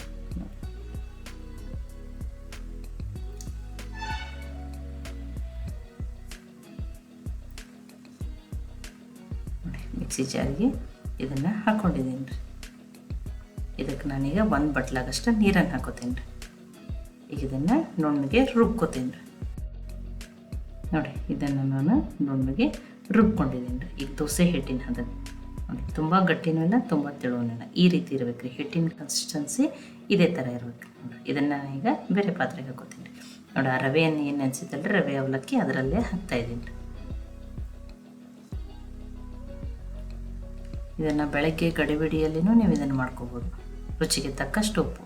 ಮಿಕ್ಸಿ ಜಾರಿಗೆ ಇದನ್ನು ಹಾಕ್ಕೊಂಡಿದ್ದೀನಿ ರೀ. ಇದಕ್ಕೆ ನಾನೀಗ ಒಂದು ಬಟ್ಲಾಗಷ್ಟು ನೀರನ್ನು ಹಾಕೋತೀನಿ ರೀ. ಈಗ ಇದನ್ನು ನುಣ್ಣಗೆ ರುಬ್ಕೋತೀನಿ ರೀ. ನೋಡಿ, ಇದನ್ನು ನಾನು ನುಣ್ಣಗೆ ರುಬ್ಕೊಂಡಿದ್ದೀನಿ ರೀ. ಈಗ ದೋಸೆ ಹಿಟ್ಟಿನ ಅದನ್ನು ನೋಡಿ, ತುಂಬ ಗಟ್ಟಿನೂ ಇಲ್ಲ, ತುಂಬ ತೆಳುವನಿಲ್ಲ ಈ ರೀತಿ ಇರಬೇಕು ರೀ. ಹಿಟ್ಟಿನ ಕನ್ಸಿಸ್ಟೆನ್ಸಿ ಇದೇ ಥರ ಇರಬೇಕು. ನೋಡಿ, ಇದನ್ನು ಈಗ ಬೇರೆ ಪಾತ್ರೆಗೆ ಹಾಕೋತೀನಿ ರೀ. ನೋಡಿ, ಆ ರವೆಯನ್ನು ಏನು ನೆನೆಸಿದ್ದಲ್ಲ ರವೆ ಅವಲಕ್ಕಿ, ಅದರಲ್ಲೇ ಹಾಕ್ತಾಯಿದ್ದೀನಿ ರೀ. ಇದನ್ನು ಬೆಳಗ್ಗೆ ಗಡಿಬಿಡಿಯಲ್ಲಿನೂ ನೀವು ಇದನ್ನು ಮಾಡ್ಕೋಬೋದು. ರುಚಿಗೆ ತಕ್ಕಷ್ಟು ಉಪ್ಪು.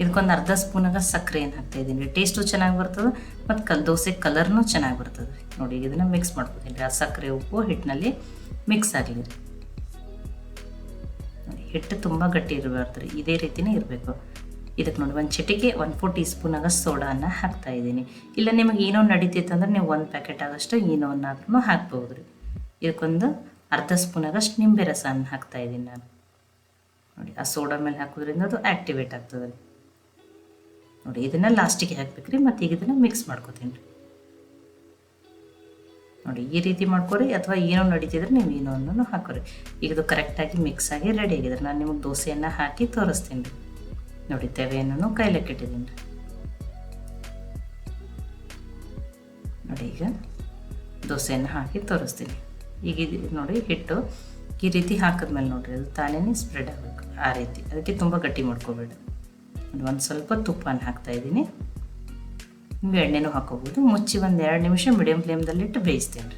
ಇದಕ್ಕೊಂದು ಅರ್ಧ ಸ್ಪೂನಾಗ ಸಕ್ಕರೆ ಏನು ಹಾಕ್ತಾ ಇದ್ದೀನಿ. ಟೇಸ್ಟು ಚೆನ್ನಾಗಿ ಬರ್ತದೆ, ಮತ್ತು ಕಲ್ ದೋಸೆ ಕಲರ್ನೂ ಚೆನ್ನಾಗಿ ಬರ್ತದೆ. ನೋಡಿ, ಇದನ್ನು ಮಿಕ್ಸ್ ಮಾಡ್ಕೋತೀನಿ. ಆ ಸಕ್ಕರೆ ಉಪ್ಪು ಹಿಟ್ಟಿನಲ್ಲಿ ಮಿಕ್ಸ್ ಆಗಲಿ. ಹಿಟ್ಟು ತುಂಬ ಗಟ್ಟಿ ಇರಬಾರ್ದು ರೀ ಇದೇ ರೀತಿನೇ ಇರಬೇಕು. ಇದಕ್ಕೆ ನೋಡಿ, ಒಂದು ಚಿಟಿಕೆ ಒನ್ ಫೋರ್ ಟೀ ಸ್ಪೂನಾಗ ಸೋಡಾನ ಹಾಕ್ತಾ ಇದ್ದೀನಿ. ಇಲ್ಲ, ನಿಮಗೆ ಏನೋ ನಡೀತಿತ್ತು ಅಂದ್ರೆ ನೀವು ಒಂದು ಪ್ಯಾಕೆಟ್ ಆಗಷ್ಟು ಹಾಕೂ ಹಾಕ್ಬೋದು ರೀ. ಇದಕ್ಕೊಂದು ಅರ್ಧ ಸ್ಪೂನಾಗಷ್ಟು ನಿಂಬೆ ರಸನ ಹಾಕ್ತಾ ಇದ್ದೀನಿ ನಾನು. ನೋಡಿ, ಆ ಸೋಡಾ ಮೇಲೆ ಹಾಕೋದ್ರಿಂದ ಅದು ಆ್ಯಕ್ಟಿವೇಟ್ ಆಗ್ತದೆ ರೀ. ನೋಡಿ, ಇದನ್ನು ಲಾಸ್ಟಿಗೆ ಹಾಕ್ಬೇಕು ರೀ, ಮತ್ತು ಈಗ ಇದನ್ನು ಮಿಕ್ಸ್ ಮಾಡ್ಕೋತೀನಿ ರೀ. ನೋಡಿ, ಈ ರೀತಿ ಮಾಡ್ಕೊರಿ, ಅಥವಾ ಏನೋ ನಡೀತಿದ್ರೆ ನೀವು ಏನೋ ಅನ್ನೋ ಹಾಕೋರಿ. ಈಗ ಇದು ಕರೆಕ್ಟಾಗಿ ಮಿಕ್ಸ್ ಆಗಿ ರೆಡಿ ಆಗಿದ್ರೆ ನಾನು ನಿಮಗೆ ದೋಸೆಯನ್ನು ಹಾಕಿ ತೋರಿಸ್ತೀನಿ ರೀ. ನೋಡಿ ತೆವೆಯನ್ನು ರೀ ನೋಡಿ ಈಗ ದೋಸೆಯನ್ನು ಹಾಕಿ ತೋರಿಸ್ತೀನಿ. ಈಗ ನೋಡಿ ಹಿಟ್ಟು, ಈ ರೀತಿ ಹಾಕಿದ್ಮೇಲೆ ನೋಡಿರಿ, ಅದು ತಾನೇ ಸ್ಪ್ರೆಡ್ ಆಗಬೇಕು ಆ ರೀತಿ. ಅದಕ್ಕೆ ತುಂಬ ಗಟ್ಟಿ ಮಾಡ್ಕೋಬೇಡಿ. ಒಂದು ಸ್ವಲ್ಪ ತುಪ್ಪನ ಹಾಕ್ತಾಯಿದ್ದೀನಿ ನಿಮ್ಗೆ ಎಣ್ಣೆನೂ ಹಾಕೋಬೋದು. ಮುಚ್ಚಿ ಒಂದು ಎರಡು ನಿಮಿಷ ಮೀಡಿಯಮ್ ಫ್ಲೇಮ್ದಲ್ಲಿಟ್ಟು ಬೇಯಿಸ್ತೀನಿ.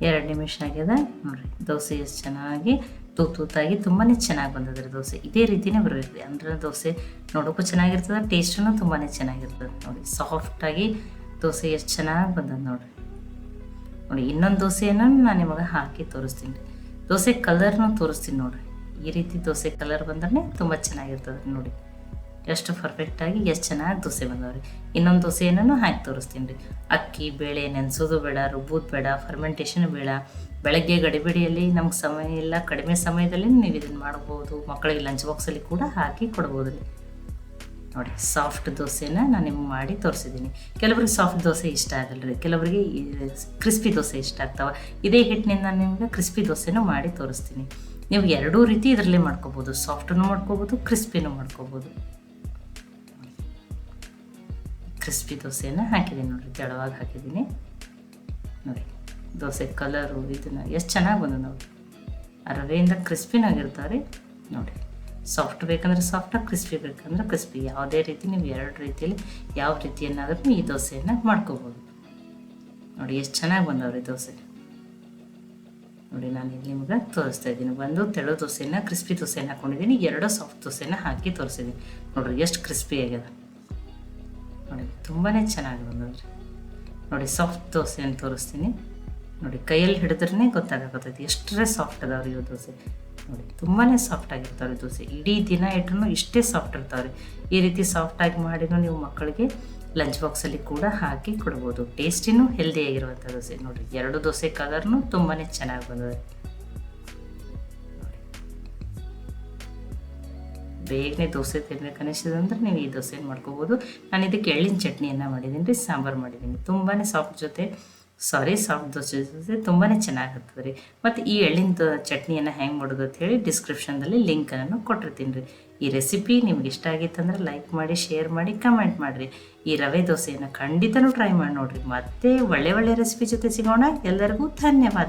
ರೀ ಎರಡು ನಿಮಿಷ ಆಗ್ಯದ. ನೋಡಿರಿ, ದೋಸೆ ಎಷ್ಟು ಚೆನ್ನಾಗಿ ತೂತು ತೂತಾಗಿ ತುಂಬಾ ಚೆನ್ನಾಗಿ ಬಂದದ ರೀ ದೋಸೆ. ಇದೇ ರೀತಿನೇ ಬರಬೇಕು ಅಂದ್ರೆ ದೋಸೆ ನೋಡೋಕ್ಕೂ ಚೆನ್ನಾಗಿರ್ತದೆ ಟೇಸ್ಟೂ ತುಂಬಾ ಚೆನ್ನಾಗಿರ್ತದೆ ನೋಡಿ. ಸಾಫ್ಟಾಗಿ ದೋಸೆ ಎಷ್ಟು ಚೆನ್ನಾಗಿ ಬಂದದ ನೋಡಿರಿ. ನೋಡಿ, ಇನ್ನೊಂದು ದೋಸೆಯನ್ನು ನಾನು ನಿಮಗೆ ಹಾಕಿ ತೋರಿಸ್ತೀನಿ. ರೀ ದೋಸೆ ಕಲರ್ನೂ ತೋರಿಸ್ತೀನಿ ನೋಡಿರಿ. ಈ ರೀತಿ ದೋಸೆ ಕಲರ್ ಬಂದ್ರೆ ತುಂಬ ಚೆನ್ನಾಗಿರ್ತದೆ ನೋಡಿ. ಎಷ್ಟು ಪರ್ಫೆಕ್ಟಾಗಿ ಎಷ್ಟು ಚೆನ್ನಾಗಿ ದೋಸೆ ಬಂದವ್ರಿ. ಇನ್ನೊಂದು ದೋಸೆಯನ್ನು ಹಾಕಿ ತೋರಿಸ್ತೀನಿ ರೀ. ಅಕ್ಕಿ, ಬೇಳೆ, ನೆನೆಸೋದು ಬೇಡ, ರುಬ್ಬೋದು ಬೇಡ ಫರ್ಮೆಂಟೇಷನ್ ಬೇಡ. ಬೆಳಗ್ಗೆ ಗಡಿಬಿಡಿಯಲ್ಲಿ ನಮ್ಗೆ ಸಮಯ ಇಲ್ಲ. ಕಡಿಮೆ ಸಮಯದಲ್ಲಿ ನೀವು ಇದನ್ನು ಮಾಡ್ಬೋದು. ಮಕ್ಕಳಿಗೆ ಲಂಚ್ ಬಾಕ್ಸಲ್ಲಿ ಕೂಡ ಹಾಕಿ ಕೊಡ್ಬೋದು ರೀ. ನೋಡಿ ಸಾಫ್ಟ್ ದೋಸೆನ ನಾನು ನಿಮ್ಗೆ ಮಾಡಿ ತೋರಿಸಿದ್ದೀನಿ ಕೆಲವ್ರಿಗೆ ಸಾಫ್ಟ್ ದೋಸೆ ಇಷ್ಟ ಆಗಲ್ಲ ರೀ. ಕೆಲವರಿಗೆ ಕ್ರಿಸ್ಪಿ ದೋಸೆ ಇಷ್ಟ ಆಗ್ತಾವೆ. ಇದೇ ಹಿಟ್ಟಿನಿಂದ ನಿಮ್ಗೆ ಕ್ರಿಸ್ಪಿ ದೋಸೆನೂ ಮಾಡಿ ತೋರಿಸ್ತೀನಿ. ನೀವು ಎರಡೂ ರೀತಿ ಇದರಲ್ಲೇ ಮಾಡ್ಕೋಬೋದು. ಸಾಫ್ಟನ್ನು ಮಾಡ್ಕೋಬೋದು ಕ್ರಿಸ್ಪಿನೂ ಮಾಡ್ಕೋಬೋದು. ಕ್ರಿಸ್ಪಿ ದೋಸೆಯನ್ನು ಹಾಕಿದ್ದೀನಿ ನೋಡಿರಿ, ತೆಳವಾಗಿ ಹಾಕಿದ್ದೀನಿ. ನೋಡಿ, ದೋಸೆ ಕಲರು ಇದನ್ನು ಎಷ್ಟು ಚೆನ್ನಾಗಿ ಬಂದು ನೋಡಿ ಆ ರವೆಯಿಂದ ರೀ ನೋಡಿ ಸಾಫ್ಟ್ ಬೇಕಂದ್ರೆ ಸಾಫ್ಟಾಗಿ ಕ್ರಿಸ್ಪಿ ಬೇಕಂದ್ರೆ ಕ್ರಿಸ್ಪಿ ಯಾವುದೇ ರೀತಿ ನೀವು ಎರಡು ರೀತಿಯಲ್ಲಿ ಯಾವ ರೀತಿಯನ್ನಾದ್ರೂ ಈ ದೋಸೆಯನ್ನು ಮಾಡ್ಕೋಬೋದು. ನೋಡಿ, ಎಷ್ಟು ಚೆನ್ನಾಗಿ ಬಂದವ್ರಿ ದೋಸೆ. ನೋಡಿ, ನಾನು ಇಲ್ಲಿ ನಿಮ್ಗೆ ತೋರಿಸ್ತಾ ಇದ್ದೀನಿ. ಒಂದು ತೆಳು ದೋಸೆನ ಕ್ರಿಸ್ಪಿ ದೋಸೆನ ಹಾಕೊಂಡಿದ್ದೀನಿ. ಎರಡು ಸಾಫ್ಟ್ ದೋಸೆನ ಹಾಕಿ ತೋರಿಸಿದ್ದೀನಿ. ನೋಡ್ರಿ, ಎಷ್ಟು ಕ್ರಿಸ್ಪಿ ಆಗ್ಯದ ನೋಡಿ ತುಂಬಾ ಚೆನ್ನಾಗಿ ಬಂದದ್ರಿ. ನೋಡಿ ಸಾಫ್ಟ್ ದೋಸೆಯನ್ನು ತೋರಿಸ್ತೀನಿ. ನೋಡಿ, ಕೈಯಲ್ಲಿ ಹಿಡಿದ್ರೇ ಗೊತ್ತಾಗತ್ತೈತಿ ಎಷ್ಟರೇ ಸಾಫ್ಟ್ ಅದಾವ್ರಿ ಇವು ದೋಸೆ. ನೋಡಿ ತುಂಬಾ ಸಾಫ್ಟ್ ಆಗಿರ್ತಾವೆ ದೋಸೆ. ಇಡೀ ದಿನ ಇಟ್ಟರು ಇಷ್ಟೇ ಸಾಫ್ಟ್ ಇರ್ತಾವ್ರಿ. ಈ ರೀತಿ ಸಾಫ್ಟಾಗಿ ಮಾಡಿನೂ ನೀವು ಮಕ್ಕಳಿಗೆ ಲಂಚ್ ಬಾಕ್ಸಲ್ಲಿ ಕೂಡ ಹಾಕಿ ಕೊಡ್ಬೋದು. ಟೇಸ್ಟಿನೂ ಹೆಲ್ದಿಯಾಗಿರುವಂಥ ದೋಸೆ. ನೋಡಿ, ಎರಡು ದೋಸೆ ಕಲರ್ನು ತುಂಬಾ ಚೆನ್ನಾಗಿ ಬಂದಿದೆ ಬೇಗನೆ ದೋಸೆ ತಿನ್ಬೇಕು ಅನಿಸಿದಂದ್ರೆ ನೀವು ಈ ದೋಸೆನ ಮಾಡ್ಕೋಬೋದು. ನಾನು ಇದಕ್ಕೆ ಎಳ್ಳಿನ ಚಟ್ನಿಯನ್ನು ಮಾಡಿದ್ದೀನಿ ರೀ, ಸಾಂಬಾರು ಮಾಡಿದ್ದೀನಿ. ತುಂಬಾ ಸಾಫ್ಟ್ ಜೊತೆ ಸಾರಿ ಸಾಫ್ಟ್ ದೋಸೆ ಜೊತೆ ತುಂಬಾ ಚೆನ್ನಾಗಿರ್ತದೆ ರೀ. ಮತ್ತು ಈ ಎಳ್ಳಿನ ಚಟ್ನಿಯನ್ನು ಹೆಂಗೆ ಮಾಡೋದು ಅಂತ ಹೇಳಿ ಡಿಸ್ಕ್ರಿಪ್ಷನ್ದಲ್ಲಿ ಲಿಂಕನ್ನು ಕೊಟ್ಟಿರ್ತೀನಿ ರೀ. ಈ ರೆಸಿಪಿ ನಿಮ್ಗೆ ಇಷ್ಟ ಆಗಿತ್ತಂದ್ರೆ ಲೈಕ್ ಮಾಡಿ ಶೇರ್ ಮಾಡಿ ಕಮೆಂಟ್ ಮಾಡಿರಿ. ಈ ರವೆ ದೋಸೆಯನ್ನು ಖಂಡಿತನೂ ಟ್ರೈ ಮಾಡಿ ನೋಡಿರಿ. ಮತ್ತೆ ಒಳ್ಳೆ ಒಳ್ಳೆ ರೆಸಿಪಿ ಜೊತೆ ಸಿಗೋಣ. ಎಲ್ಲರಿಗೂ ಧನ್ಯವಾದ.